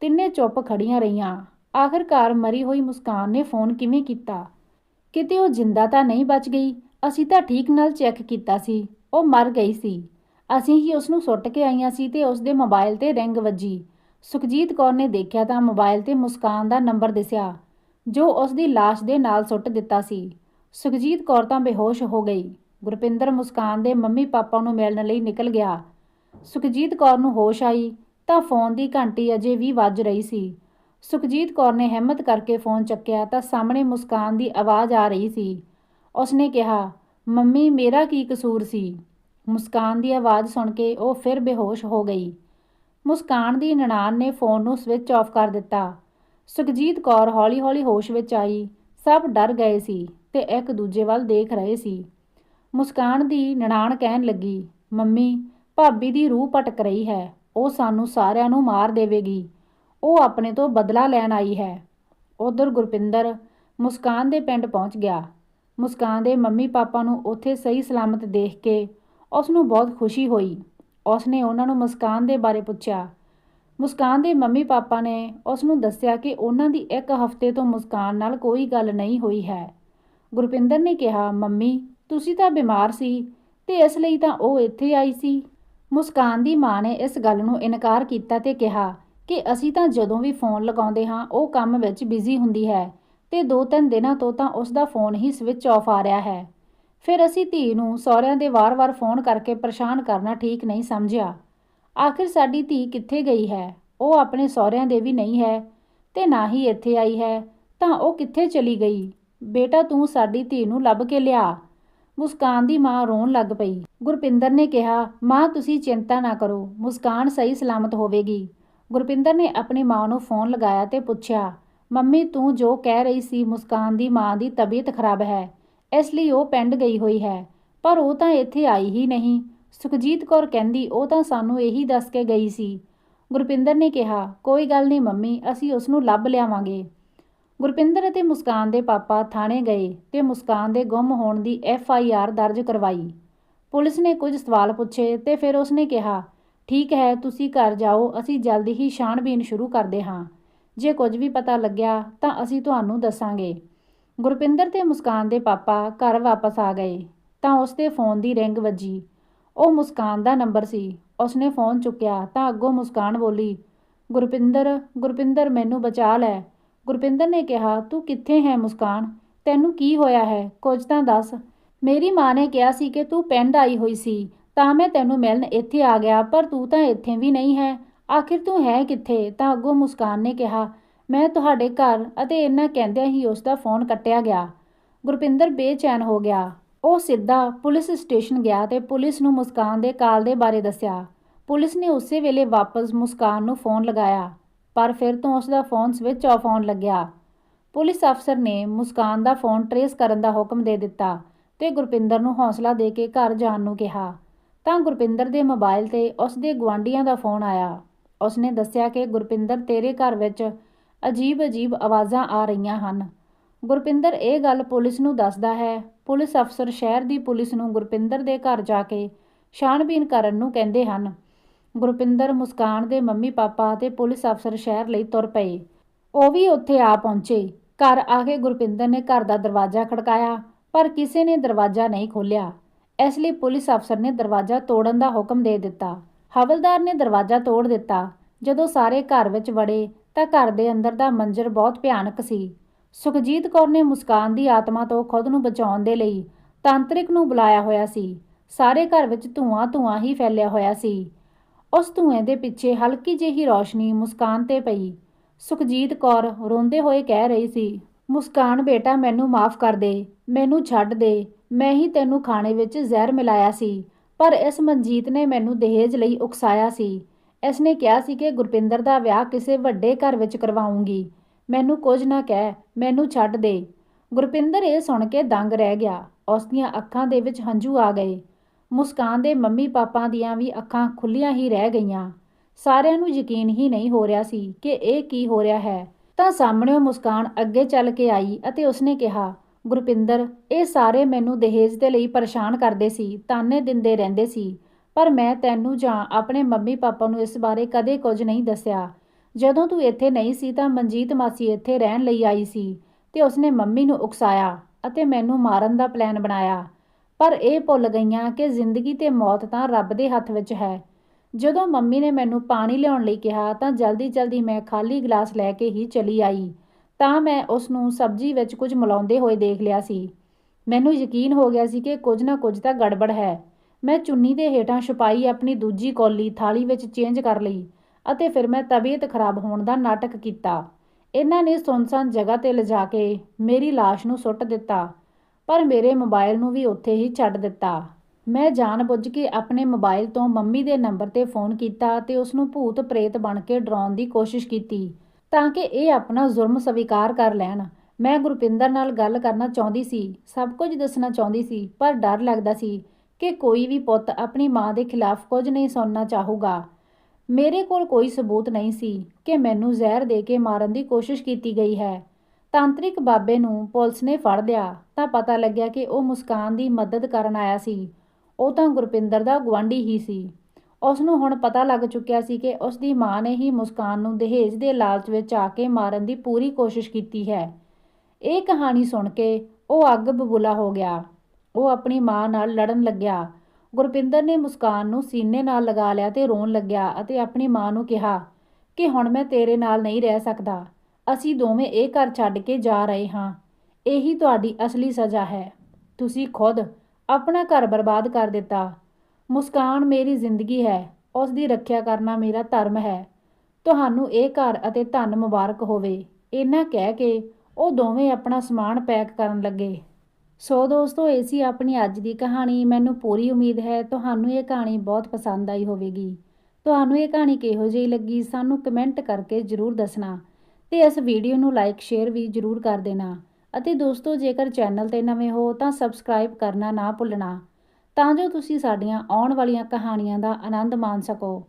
ਤਿੰਨੇ ਚੁੱਪ ਖੜੀਆਂ ਰਹੀਆਂ। ਆਖਿਰਕਾਰ ਮਰੀ ਹੋਈ ਮੁਸਕਾਨ ਨੇ ਫੋਨ ਕਿਵੇਂ ਕੀਤਾ? ਕਿਤੇ ਉਹ ਜਿੰਦਾ ਤਾਂ ਨਹੀਂ ਬਚ ਗਈ? ਅਸੀਂ ਤਾਂ ਠੀਕ ਨਾਲ ਚੈੱਕ ਕੀਤਾ ਸੀ। ਉਹ ਮਰ ਗਈ ਸੀ। ਅਸੀਂ ਹੀ ਉਸ ਨੂੰ ਸੁੱਟ ਕੇ ਆਈਆਂ ਸੀ ਤੇ ਉਸ ਦੇ ਮੋਬਾਈਲ ਤੇ ਰਿੰਗ ਵੱਜੀ। ਸੁਖਜੀਤ ਕੌਰ ਨੇ ਦੇਖਿਆ ਤਾਂ ਮੋਬਾਈਲ ਤੇ ਮੁਸਕਾਨ ਦਾ ਨੰਬਰ ਦਿਸਿਆ, ਜੋ ਉਸ ਦੀ ਲਾਸ਼ ਦੇ ਨਾਲ ਸੁੱਟ ਦਿੱਤਾ ਸੀ। ਸੁਖਜੀਤ ਕੌਰ ਤਾਂ ਬੇਹੋਸ਼ ਹੋ ਗਈ। ਗੁਰਪਿੰਦਰ ਮੁਸਕਾਨ ਦੇ ਮੰਮੀ ਪਾਪਾ ਨੂੰ ਮਿਲਣ ਲਈ ਨਿਕਲ ਗਿਆ। ਸੁਖਜੀਤ ਕੌਰ ਨੂੰ ਹੋਸ਼ ਆਈ ਤਾਂ ਫੋਨ ਦੀ ਘੰਟੀ ਅਜੇ ਵੀ ਵੱਜ ਰਹੀ ਸੀ। ਸੁਖਜੀਤ ਕੌਰ ਨੇ ਹਿੰਮਤ ਕਰਕੇ ਫੋਨ ਚੱਕਿਆ ਤਾਂ ਸਾਹਮਣੇ ਮੁਸਕਾਨ ਦੀ ਆਵਾਜ਼ ਆ ਰਹੀ ਸੀ। ਉਸਨੇ ਕਿਹਾ, ਮੰਮੀ, ਮੇਰਾ ਕੀ ਕਸੂਰ ਸੀ? ਮੁਸਕਾਨ ਦੀ ਆਵਾਜ਼ ਸੁਣ ਕੇ ਉਹ ਫਿਰ ਬੇਹੋਸ਼ ਹੋ ਗਈ। ਮੁਸਕਾਨ ਦੀ ਨਨਾਣ ਨੇ ਫੋਨ ਨੂੰ ਸਵਿਚ ਆਫ ਕਰ ਦਿੱਤਾ। ਸੁਖਜੀਤ ਕੌਰ ਹੌਲੀ-ਹੌਲੀ ਹੋਸ਼ ਵਿੱਚ ਆਈ। ਸਭ ਡਰ ਗਏ ਸੀ ਤੇ ਇੱਕ ਦੂਜੇ ਵੱਲ ਦੇਖ ਰਹੇ ਸੀ। ਮੁਸਕਾਨ ਦੀ ਨਨਾਣ ਕਹਿਣ ਲੱਗੀ, ਮੰਮੀ, ਭਾਬੀ ਦੀ ਰੂਹ ਭਟਕ ਰਹੀ ਹੈ। ਉਹ ਸਾਨੂੰ ਸਾਰਿਆਂ ਨੂੰ ਮਾਰ ਦੇਵੇਗੀ। ਉਹ ਆਪਣੇ ਤੋਂ ਬਦਲਾ ਲੈਣ ਆਈ ਹੈ। ਉਧਰ ਗੁਰਪਿੰਦਰ ਮੁਸਕਾਨ ਦੇ ਪਿੰਡ ਪਹੁੰਚ ਗਿਆ। ਮੁਸਕਾਨ ਦੇ ਮੰਮੀ ਪਾਪਾ ਨੂੰ ਉੱਥੇ ਸਹੀ ਸਲਾਮਤ ਦੇਖ ਕੇ ਉਸ ਨੂੰ ਬਹੁਤ ਖੁਸ਼ੀ ਹੋਈ। ਉਸ ਨੇ ਉਹਨਾਂ ਨੂੰ ਮੁਸਕਾਨ ਦੇ ਬਾਰੇ ਪੁੱਛਿਆ। ਮੁਸਕਾਨ ਦੇ ਮੰਮੀ ਪਾਪਾ ਨੇ ਉਸ ਨੂੰ ਦੱਸਿਆ ਕਿ ਉਹਨਾਂ ਦੀ ਇੱਕ ਹਫ਼ਤੇ ਤੋਂ ਮੁਸਕਾਨ ਨਾਲ ਕੋਈ ਗੱਲ ਨਹੀਂ ਹੋਈ ਹੈ। ਗੁਰਪਿੰਦਰ ਨੇ ਕਿਹਾ, ਮੰਮੀ, ਤੁਸੀਂ ਤਾਂ ਬਿਮਾਰ ਸੀ ਤੇ ਇਸ ਲਈ ਤਾਂ ਉਹ ਇੱਥੇ ਆਈ ਸੀ। ਮੁਸਕਾਨ ਦੀ ਮਾਂ ਨੇ ਇਸ ਗੱਲ ਨੂੰ ਇਨਕਾਰ ਕੀਤਾ ਤੇ ਕਿਹਾ ਕਿ ਅਸੀਂ ਤਾਂ ਜਦੋਂ ਵੀ ਫੋਨ ਲਗਾਉਂਦੇ ਹਾਂ, ਉਹ ਕੰਮ ਵਿੱਚ ਬਿਜ਼ੀ ਹੁੰਦੀ ਹੈ ਤੇ ਦੋ ਤਿੰਨ ਦਿਨਾਂ ਤੋਂ ਤਾਂ ਉਸ ਦਾ ਫੋਨ ਹੀ ਸਵਿਚ ਆਫ ਆ ਰਿਹਾ ਹੈ। ਫਿਰ ਅਸੀਂ ਧੀ ਨੂੰ ਸਹੁਰਿਆਂ ਦੇ ਵਾਰ-ਵਾਰ ਫੋਨ ਕਰਕੇ ਪਰੇਸ਼ਾਨ ਕਰਨਾ ਠੀਕ ਨਹੀਂ ਸਮਝਿਆ। ਆਖਿਰ ਸਾਡੀ ਧੀ ਕਿੱਥੇ ਗਈ ਹੈ? ਉਹ ਆਪਣੇ ਸਹੁਰਿਆਂ ਦੇ ਵੀ ਨਹੀਂ ਹੈ ਤੇ ਨਾ ਹੀ ਇੱਥੇ ਆਈ ਹੈ, ਤਾਂ ਉਹ ਕਿੱਥੇ ਚਲੀ ਗਈ? ਬੇਟਾ ਤੂੰ ਸਾਡੀ ਧੀ ਨੂੰ ਲੱਭ ਕੇ ਲਿਆ। ਮੁਸਕਾਨ ਦੀ ਮਾਂ ਰੋਣ ਲੱਗ ਪਈ। ਗੁਰਪਿੰਦਰ ਨੇ ਕਿਹਾ, ਮਾਂ, ਤੁਸੀਂ ਚਿੰਤਾ ਨਾ ਕਰੋ, ਮੁਸਕਾਨ ਸਹੀ ਸਲਾਮਤ ਹੋਵੇਗੀ। ਗੁਰਪਿੰਦਰ ਨੇ ਆਪਣੀ ਮਾਂ ਨੂੰ ਫੋਨ ਲਗਾਇਆ ਤੇ ਪੁੱਛਿਆ, ਮੰਮੀ, ਤੂੰ ਜੋ ਕਹਿ ਰਹੀ ਸੀ, ਮੁਸਕਾਨ ਦੀ ਮਾਂ ਦੀ ਤਬੀਅਤ ਖਰਾਬ ਹੈ। ਇਸ ਲਈ ਉਹ ਪਿੰਡ ਗਈ ਹੋਈ ਹੈ। ਪਰ ਉਹ ਤਾਂ ਇੱਥੇ ਆਈ ਹੀ ਨਹੀਂ। ਸੁਖਜੀਤ ਕੌਰ ਕਹਿੰਦੀ, ਉਹ ਤਾਂ ਸਾਨੂੰ ਇਹੀ ਦੱਸ ਕੇ ਗਈ ਸੀ। ਗੁਰਪਿੰਦਰ ਨੇ ਕਿਹਾ, ਕੋਈ ਗੱਲ ਨਹੀਂ ਮੰਮੀ, ਅਸੀਂ ਉਸ ਨੂੰ ਲੱਭ ਲਿਆਵਾਂਗੇ। ਗੁਰਪਿੰਦਰ ਅਤੇ ਮੁਸਕਾਨ ਦੇ ਪਾਪਾ ਥਾਣੇ ਗਏ ਤੇ ਮੁਸਕਾਨ ਦੇ ਗੁੰਮ ਹੋਣ ਦੀ ਐਫ ਆਈ ਆਰ ਦਰਜ ਕਰਵਾਈ। ਪੁਲਿਸ ਨੇ ਕੁਝ ਸਵਾਲ ਪੁੱਛੇ ਤੇ ਫਿਰ ਉਸਨੇ ਕਿਹਾ, ਠੀਕ ਹੈ, ਤੁਸੀਂ ਘਰ ਜਾਓ, ਅਸੀਂ ਜਲਦੀ ਹੀ ਛਾਣਬੀਨ ਸ਼ੁਰੂ ਕਰਦੇ ਹਾਂ। ਜੇ ਕੁਝ ਵੀ ਪਤਾ ਲੱਗਿਆ ਤਾਂ ਅਸੀਂ ਤੁਹਾਨੂੰ ਦੱਸਾਂਗੇ। ਗੁਰਪਿੰਦਰ ਤੇ ਮੁਸਕਾਨ ਦੇ ਪਾਪਾ ਘਰ ਵਾਪਸ ਆ ਗਏ, ਤਾਂ ਉਸਦੇ ਫੋਨ ਦੀ ਰਿੰਗ ਵੱਜੀ। ਉਹ ਮੁਸਕਾਨ ਦਾ ਨੰਬਰ ਸੀ। ਉਸਨੇ ਫੋਨ ਚੁੱਕਿਆ ਤਾਂ ਅੱਗੋਂ ਮੁਸਕਾਨ ਬੋਲੀ, ਗੁਰਪਿੰਦਰ ਗੁਰਪਿੰਦਰ, ਮੈਨੂੰ ਬਚਾ ਲੈ। ਗੁਰਪਿੰਦਰ ਨੇ ਕਿਹਾ, ਤੂੰ ਕਿੱਥੇ ਹੈ ਮੁਸਕਾਨ? ਤੈਨੂੰ ਕੀ ਹੋਇਆ ਹੈ? ਕੁਝ ਤਾਂ ਦੱਸ। ਮੇਰੀ ਮਾਂ ਨੇ ਕਿਹਾ ਸੀ ਕਿ ਤੂੰ ਪਿੰਡ ਆਈ ਹੋਈ ਸੀ, ਤਾਂ ਮੈਂ ਤੈਨੂੰ ਮਿਲਣ ਇੱਥੇ ਆ ਗਿਆ, ਪਰ ਤੂੰ ਤਾਂ ਇੱਥੇ ਵੀ ਨਹੀਂ ਹੈ। ਆਖਿਰ ਤੂੰ ਹੈ ਕਿੱਥੇ? ਤਾਂ ਅੱਗੋਂ ਮੁਸਕਾਨ ਨੇ ਕਿਹਾ ਮੈਂ ਤੁਹਾਡੇ ਘਰ ਅਤੇ ਇਹਨਾਂ ਕਹਿੰਦਿਆਂ ਹੀ ਉਸ ਦਾ ਫੋਨ ਕੱਟਿਆ ਗਿਆ। ਗੁਰਪਿੰਦਰ ਬੇਚੈਨ ਹੋ ਗਿਆ। ਉਹ ਸਿੱਧਾ ਪੁਲਿਸ ਸਟੇਸ਼ਨ ਗਿਆ ਤੇ ਪੁਲਿਸ ਨੂੰ ਮੁਸਕਾਨ ਦੇ ਕਾਲ ਦੇ ਬਾਰੇ ਦੱਸਿਆ। ਪੁਲਿਸ ਨੇ ਉਸੇ ਵੇਲੇ ਵਾਪਸ ਮੁਸਕਾਨ ਨੂੰ ਫੋਨ ਲਗਾਇਆ, ਪਰ ਫਿਰ ਤੋਂ ਉਸ ਦਾ ਫੋਨ ਸਵਿਚ ਆਫ ਆਉਣ ਲੱਗਿਆ। ਪੁਲਿਸ ਅਫਸਰ ਨੇ ਮੁਸਕਾਨ ਦਾ ਫੋਨ ਟਰੇਸ ਕਰਨ ਦਾ ਹੁਕਮ ਦੇ ਦਿੱਤਾ ਤੇ ਗੁਰਪਿੰਦਰ ਨੂੰ ਹੌਸਲਾ ਦੇ ਕੇ ਘਰ ਜਾਣ ਨੂੰ ਕਿਹਾ। ਤਾਂ ਗੁਰਪਿੰਦਰ ਦੇ ਮੋਬਾਈਲ ਤੇ ਉਸ ਦੇ ਗੁਆਂਢੀਆਂ ਦਾ ਫੋਨ ਆਇਆ। ਉਸਨੇ ਦੱਸਿਆ ਕਿ ਗੁਰਪਿੰਦਰ ਤੇਰੇ ਘਰ ਵਿੱਚ ਅਜੀਬ-ਅਜੀਬ ਆਵਾਜ਼ਾਂ ਆ ਰਹੀਆਂ ਹਨ। ਗੁਰਪਿੰਦਰ ਇਹ ਗੱਲ ਪੁਲਿਸ ਨੂੰ ਦੱਸਦਾ ਹੈ। ਪੁਲਿਸ ਅਫਸਰ ਸ਼ਹਿਰ ਦੀ ਪੁਲਿਸ ਨੂੰ ਗੁਰਪਿੰਦਰ ਦੇ ਘਰ ਜਾ ਕੇ ਛਾਣਬੀਣ ਕਰਨ ਨੂੰ ਕਹਿੰਦੇ ਹਨ। ਗੁਰਪਿੰਦਰ ਮੁਸਕਾਨ ਦੇ ਮੰਮੀ ਪਾਪਾ ਅਤੇ ਪੁਲਿਸ ਅਫਸਰ ਸ਼ਹਿਰ ਲਈ ਤੁਰ ਪਏ। ਉਹ ਵੀ ਉੱਥੇ ਆ ਪਹੁੰਚੇ। ਘਰ ਆ ਕੇ ਗੁਰਪਿੰਦਰ ਨੇ ਘਰ ਦਾ ਦਰਵਾਜ਼ਾ ਖੜਕਾਇਆ, ਪਰ ਕਿਸੇ ਨੇ ਦਰਵਾਜ਼ਾ ਨਹੀਂ ਖੋਲ੍ਹਿਆ। ਇਸ ਲਈ ਪੁਲਿਸ ਅਫਸਰ ਨੇ ਦਰਵਾਜ਼ਾ ਤੋੜਨ ਦਾ ਹੁਕਮ ਦੇ ਦਿੱਤਾ। ਹਵਲਦਾਰ ਨੇ ਦਰਵਾਜ਼ਾ ਤੋੜ ਦਿੱਤਾ। ਜਦੋਂ ਸਾਰੇ ਘਰ ਵਿੱਚ ਵੜੇ ਤਾਂ ਘਰ ਦੇ ਅੰਦਰ ਦਾ ਮੰਜ਼ਰ ਬਹੁਤ ਭਿਆਨਕ ਸੀ। ਸੁਖਜੀਤ ਕੌਰ ਨੇ ਮੁਸਕਾਨ ਦੀ ਆਤਮਾ ਤੋਂ ਖੁਦ ਨੂੰ ਬਚਾਉਣ ਦੇ ਲਈ ਤਾਂਤਰਿਕ ਨੂੰ ਬੁਲਾਇਆ ਹੋਇਆ ਸੀ। ਸਾਰੇ ਘਰ ਵਿੱਚ ਧੂਆਂ ਧੂਆਂ ਹੀ ਫੈਲਿਆ ਹੋਇਆ ਸੀ। ਉਸ ਧੂਏ ਦੇ ਪਿੱਛੇ ਹਲਕੀ ਜਿਹੀ ਰੌਸ਼ਨੀ ਮੁਸਕਾਨ ਤੇ ਪਈ। ਸੁਖਜੀਤ ਕੌਰ ਰੋਂਦੇ ਹੋਏ ਕਹਿ ਰਹੀ ਸੀ, ਮੁਸਕਾਨ ਬੇਟਾ, ਮੈਨੂੰ ਮਾਫ ਕਰ ਦੇ, ਮੈਨੂੰ ਛੱਡ ਦੇ। ਮੈਂ ਹੀ ਤੈਨੂੰ ਖਾਣੇ ਵਿੱਚ ਜ਼ਹਿਰ ਮਿਲਾਇਆ ਸੀ, ਪਰ ਇਸ ਮਨਜੀਤ ਨੇ ਮੈਨੂੰ ਦਹੇਜ ਲਈ ਉਕਸਾਇਆ ਸੀ। ਇਸ ਨੇ ਕਿਹਾ ਸੀ ਕਿ ਗੁਰਪਿੰਦਰ ਦਾ ਵਿਆਹ ਕਿਸੇ ਵੱਡੇ ਘਰ ਵਿੱਚ ਕਰਵਾਉਂਗੀ। ਮੈਨੂੰ ਕੁਝ ਨਾ ਕਹਿ, ਮੈਨੂੰ ਛੱਡ ਦੇ। ਗੁਰਪਿੰਦਰ ਇਹ ਸੁਣ ਕੇ ਦੰਗ ਰਹਿ ਗਿਆ। ਉਸ ਦੀਆਂ ਅੱਖਾਂ ਦੇ ਵਿੱਚ ਹੰਝੂ ਆ ਗਏ। ਮੁਸਕਾਨ ਦੇ ਮੰਮੀ ਪਾਪਾ ਦੀਆਂ ਵੀ ਅੱਖਾਂ ਖੁੱਲੀਆਂ ਹੀ ਰਹਿ ਗਈਆਂ। ਸਾਰਿਆਂ ਨੂੰ ਯਕੀਨ ਹੀ ਨਹੀਂ ਹੋ ਰਿਹਾ ਸੀ ਕਿ ਇਹ ਕੀ ਹੋ ਰਿਹਾ ਹੈ। ਤਾਂ ਸਾਹਮਣੇੋਂ ਮੁਸਕਾਨ ਅੱਗੇ ਚੱਲ ਕੇ ਆਈ ਅਤੇ ਉਸਨੇ ਕਿਹਾ, ਗੁਰਪਿੰਦਰ, ਇਹ ਸਾਰੇ ਮੈਨੂੰ ਦਹੇਜ ਦੇ ਲਈ ਪਰੇਸ਼ਾਨ ਕਰਦੇ ਸੀ, ਤਾਨੇ ਦਿੰਦੇ ਰਹਿੰਦੇ ਸੀ। ਪਰ ਮੈਂ ਤੈਨੂੰ ਜਾਂ ਆਪਣੇ ਮੰਮੀ ਪਾਪਾ ਨੂੰ ਇਸ ਬਾਰੇ ਕਦੇ ਕੁਝ ਨਹੀਂ ਦੱਸਿਆ। ਜਦੋਂ ਤੂੰ ਇੱਥੇ ਨਹੀਂ ਸੀ ਤਾਂ ਮਨਜੀਤ ਮਾਸੀ ਇੱਥੇ ਰਹਿਣ ਲਈ ਆਈ ਸੀ ਤੇ ਉਸਨੇ ਮੰਮੀ ਨੂੰ ਉਕਸਾਇਆ ਅਤੇ ਮੈਨੂੰ ਮਾਰਨ ਦਾ ਪਲਾਨ ਬਣਾਇਆ। ਪਰ ਇਹ ਭੁੱਲ ਗਈਆਂ ਕਿ ਜ਼ਿੰਦਗੀ ਤੇ ਮੌਤ ਤਾਂ ਰੱਬ ਦੇ ਹੱਥ ਵਿੱਚ ਹੈ। ਜਦੋਂ ਮੰਮੀ ਨੇ ਮੈਨੂੰ ਪਾਣੀ ਲਿਆਉਣ ਲਈ ਕਿਹਾ ਤਾਂ ਜਲਦੀ-ਜਲਦੀ ਮੈਂ ਖਾਲੀ ਗਲਾਸ ਲੈ ਕੇ ਹੀ ਚਲੀ ਆਈ। ਤਾਂ ਮੈਂ ਉਸ ਨੂੰ ਸਬਜ਼ੀ ਵਿੱਚ ਕੁਝ ਮਿਲਾਉਂਦੇ ਹੋਏ ਦੇਖ ਲਿਆ ਸੀ। ਮੈਨੂੰ ਯਕੀਨ ਹੋ ਗਿਆ ਸੀ ਕਿ ਕੁਝ ਨਾ ਕੁਝ ਤਾਂ ਗੜਬੜ ਹੈ। ਮੈਂ ਚੁੰਨੀ ਦੇ ਹੇਠਾਂ ਛੁਪਾਈ ਆਪਣੀ ਦੂਜੀ ਕੌਲੀ ਥਾਲੀ ਵਿੱਚ ਚੇਂਜ ਕਰ ਲਈ ਅਤੇ ਫਿਰ ਮੈਂ ਤਬੀਅਤ ਖਰਾਬ ਹੋਣ ਦਾ ਨਾਟਕ ਕੀਤਾ। ਇਹਨਾਂ ਨੇ ਸੁਨਸਾਨ ਜਗ੍ਹਾ ਤੇ ਲਿਜਾ ਕੇ ਮੇਰੀ লাশ ਨੂੰ ਸੁੱਟ ਦਿੱਤਾ, ਪਰ ਮੇਰੇ ਮੋਬਾਈਲ ਨੂੰ ਵੀ ਉੱਥੇ ਹੀ ਛੱਡ ਦਿੱਤਾ। ਮੈਂ ਜਾਣਬੁੱਝ ਕੇ ਆਪਣੇ ਮੋਬਾਈਲ ਤੋਂ ਮੰਮੀ ਦੇ ਨੰਬਰ ਤੇ ਫੋਨ ਕੀਤਾ ਤੇ ਉਸ ਨੂੰ ਭੂਤ ਪ੍ਰੇਤ ਬਣ ਕੇ ਡਰਾਉਣ ਦੀ ਕੋਸ਼ਿਸ਼ ਕੀਤੀ ਤਾਂ ਕਿ ਇਹ ਆਪਣਾ ਜ਼ੁਰਮ ਸਵੀਕਾਰ ਕਰ ਲੈਣ। ਮੈਂ ਗੁਰਪਿੰਦਰ ਨਾਲ ਗੱਲ ਕਰਨਾ ਚਾਹੁੰਦੀ ਸੀ, ਸਭ ਕੁਝ ਦੱਸਣਾ ਚਾਹੁੰਦੀ ਸੀ, ਪਰ ਡਰ ਲੱਗਦਾ ਸੀ ਕਿ ਕੋਈ ਵੀ ਪੁੱਤ ਆਪਣੀ ਮਾਂ ਦੇ ਖਿਲਾਫ ਕੁਝ ਨਹੀਂ ਸੁਣਨਾ ਚਾਹੂਗਾ। ਮੇਰੇ ਕੋਲ ਕੋਈ ਸਬੂਤ ਨਹੀਂ ਸੀ ਕਿ ਮੈਨੂੰ ਜ਼ਹਿਰ ਦੇ ਕੇ ਮਾਰਨ ਦੀ ਕੋਸ਼ਿਸ਼ ਕੀਤੀ ਗਈ ਹੈ। ਤਾਂਤਰਿਕ ਬਾਬੇ ਨੂੰ ਪੁਲਿਸ ਨੇ ਫੜ ਲਿਆ ਤਾਂ ਪਤਾ ਲੱਗਿਆ ਕਿ ਉਹ ਮੁਸਕਾਨ ਦੀ ਮਦਦ ਕਰਨ ਆਇਆ ਸੀ। ਉਹ ਤਾਂ ਗੁਰਪਿੰਦਰ ਦਾ ਗਵਾਂਢੀ ਹੀ ਸੀ। ਉਸ ਨੂੰ ਹੁਣ ਪਤਾ ਲੱਗ ਚੁੱਕਿਆ ਸੀ ਕਿ ਉਸ ਦੀ ਮਾਂ ਨੇ ਹੀ ਮੁਸਕਾਨ ਨੂੰ ਦਹੇਜ ਦੇ ਲਾਲਚ ਵਿੱਚ ਆ ਕੇ ਮਾਰਨ ਦੀ ਪੂਰੀ ਕੋਸ਼ਿਸ਼ ਕੀਤੀ ਹੈ। ਇਹ ਕਹਾਣੀ ਸੁਣ ਕੇ ਉਹ ਅੱਗ ਬਬੂਲਾ ਹੋ ਗਿਆ। ਉਹ ਆਪਣੀ ਮਾਂ ਨਾਲ ਲੜਨ ਲੱਗਿਆ। ਗੁਰਪਿੰਦਰ ਨੇ ਮੁਸਕਾਨ ਨੂੰ ਸੀਨੇ ਨਾਲ ਲਗਾ ਲਿਆ ਤੇ ਰੋਣ ਲੱਗਿਆ ਅਤੇ ਆਪਣੀ ਮਾਂ ਨੂੰ ਕਿਹਾ ਕਿ ਹੁਣ ਮੈਂ ਤੇਰੇ ਨਾਲ ਨਹੀਂ ਰਹਿ ਸਕਦਾ। ਅਸੀਂ ਦੋਵੇਂ ਇਹ ਘਰ ਛੱਡ ਕੇ ਜਾ ਰਹੇ ਹਾਂ। ਇਹੀ ਤੁਹਾਡੀ ਅਸਲੀ ਸਜ਼ਾ ਹੈ। ਤੁਸੀਂ ਖੁਦ ਆਪਣਾ ਘਰ ਬਰਬਾਦ ਕਰ ਦਿੱਤਾ। ਮੁਸਕਾਨ ਮੇਰੀ ਜ਼ਿੰਦਗੀ ਹੈ। ਉਸ ਦੀ ਰੱਖਿਆ ਕਰਨਾ ਮੇਰਾ ਧਰਮ ਹੈ। ਤੁਹਾਨੂੰ ਇਹ ਘਰ ਅਤੇ ਧਨ ਮੁਬਾਰਕ ਹੋਵੇ। ਇਹਨਾਂ ਕਹਿ ਕੇ ਉਹ ਦੋਵੇਂ ਆਪਣਾ ਸਮਾਨ ਪੈਕ ਕਰਨ ਲੱਗੇ। ਸੋ ਦੋਸਤੋ, ਇਹ ਸੀ ਆਪਣੀ ਅੱਜ ਦੀ ਕਹਾਣੀ। ਮੈਨੂੰ ਪੂਰੀ ਉਮੀਦ ਹੈ ਤੁਹਾਨੂੰ ਇਹ ਕਹਾਣੀ ਬਹੁਤ ਪਸੰਦ ਆਈ ਹੋਵੇਗੀ। ਤੁਹਾਨੂੰ ਇਹ ਕਹਾਣੀ ਕਿਹੋ ਜਿਹੀ ਲੱਗੀ, ਸਾਨੂੰ ਕਮੈਂਟ ਕਰਕੇ ਜਰੂਰ ਦੱਸਣਾ ਤੇ ਇਸ ਵੀਡੀਓ ਨੂੰ ਲਾਈਕ, ਸ਼ੇਅਰ ਵੀ ਜਰੂਰ ਕਰ ਦੇਣਾ। ਅਤੇ ਦੋਸਤੋ, ਜੇਕਰ ਚੈਨਲ ਤੇ ਨਵੇਂ ਹੋ ਤਾਂ ਸਬਸਕ੍ਰਾਈਬ ਕਰਨਾ ਨਾ ਭੁੱਲਣਾ ਤਾਂ ਜੋ ਤੁਸੀਂ ਸਾਡੀਆਂ ਆਉਣ ਵਾਲੀਆਂ ਕਹਾਣੀਆਂ ਦਾ ਆਨੰਦ ਮਾਣ ਸਕੋ।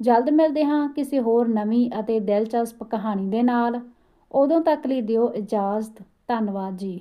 ਜਲਦ ਮਿਲਦੇ ਹਾਂ ਕਿਸੇ ਹੋਰ ਨਵੀਂ ਅਤੇ ਦਿਲਚਸਪ ਕਹਾਣੀ ਦੇ ਨਾਲ। ਉਦੋਂ ਤੱਕ ਲਈ ਦਿਓ ਇਜਾਜ਼ਤ। ਧੰਨਵਾਦ ਜੀ।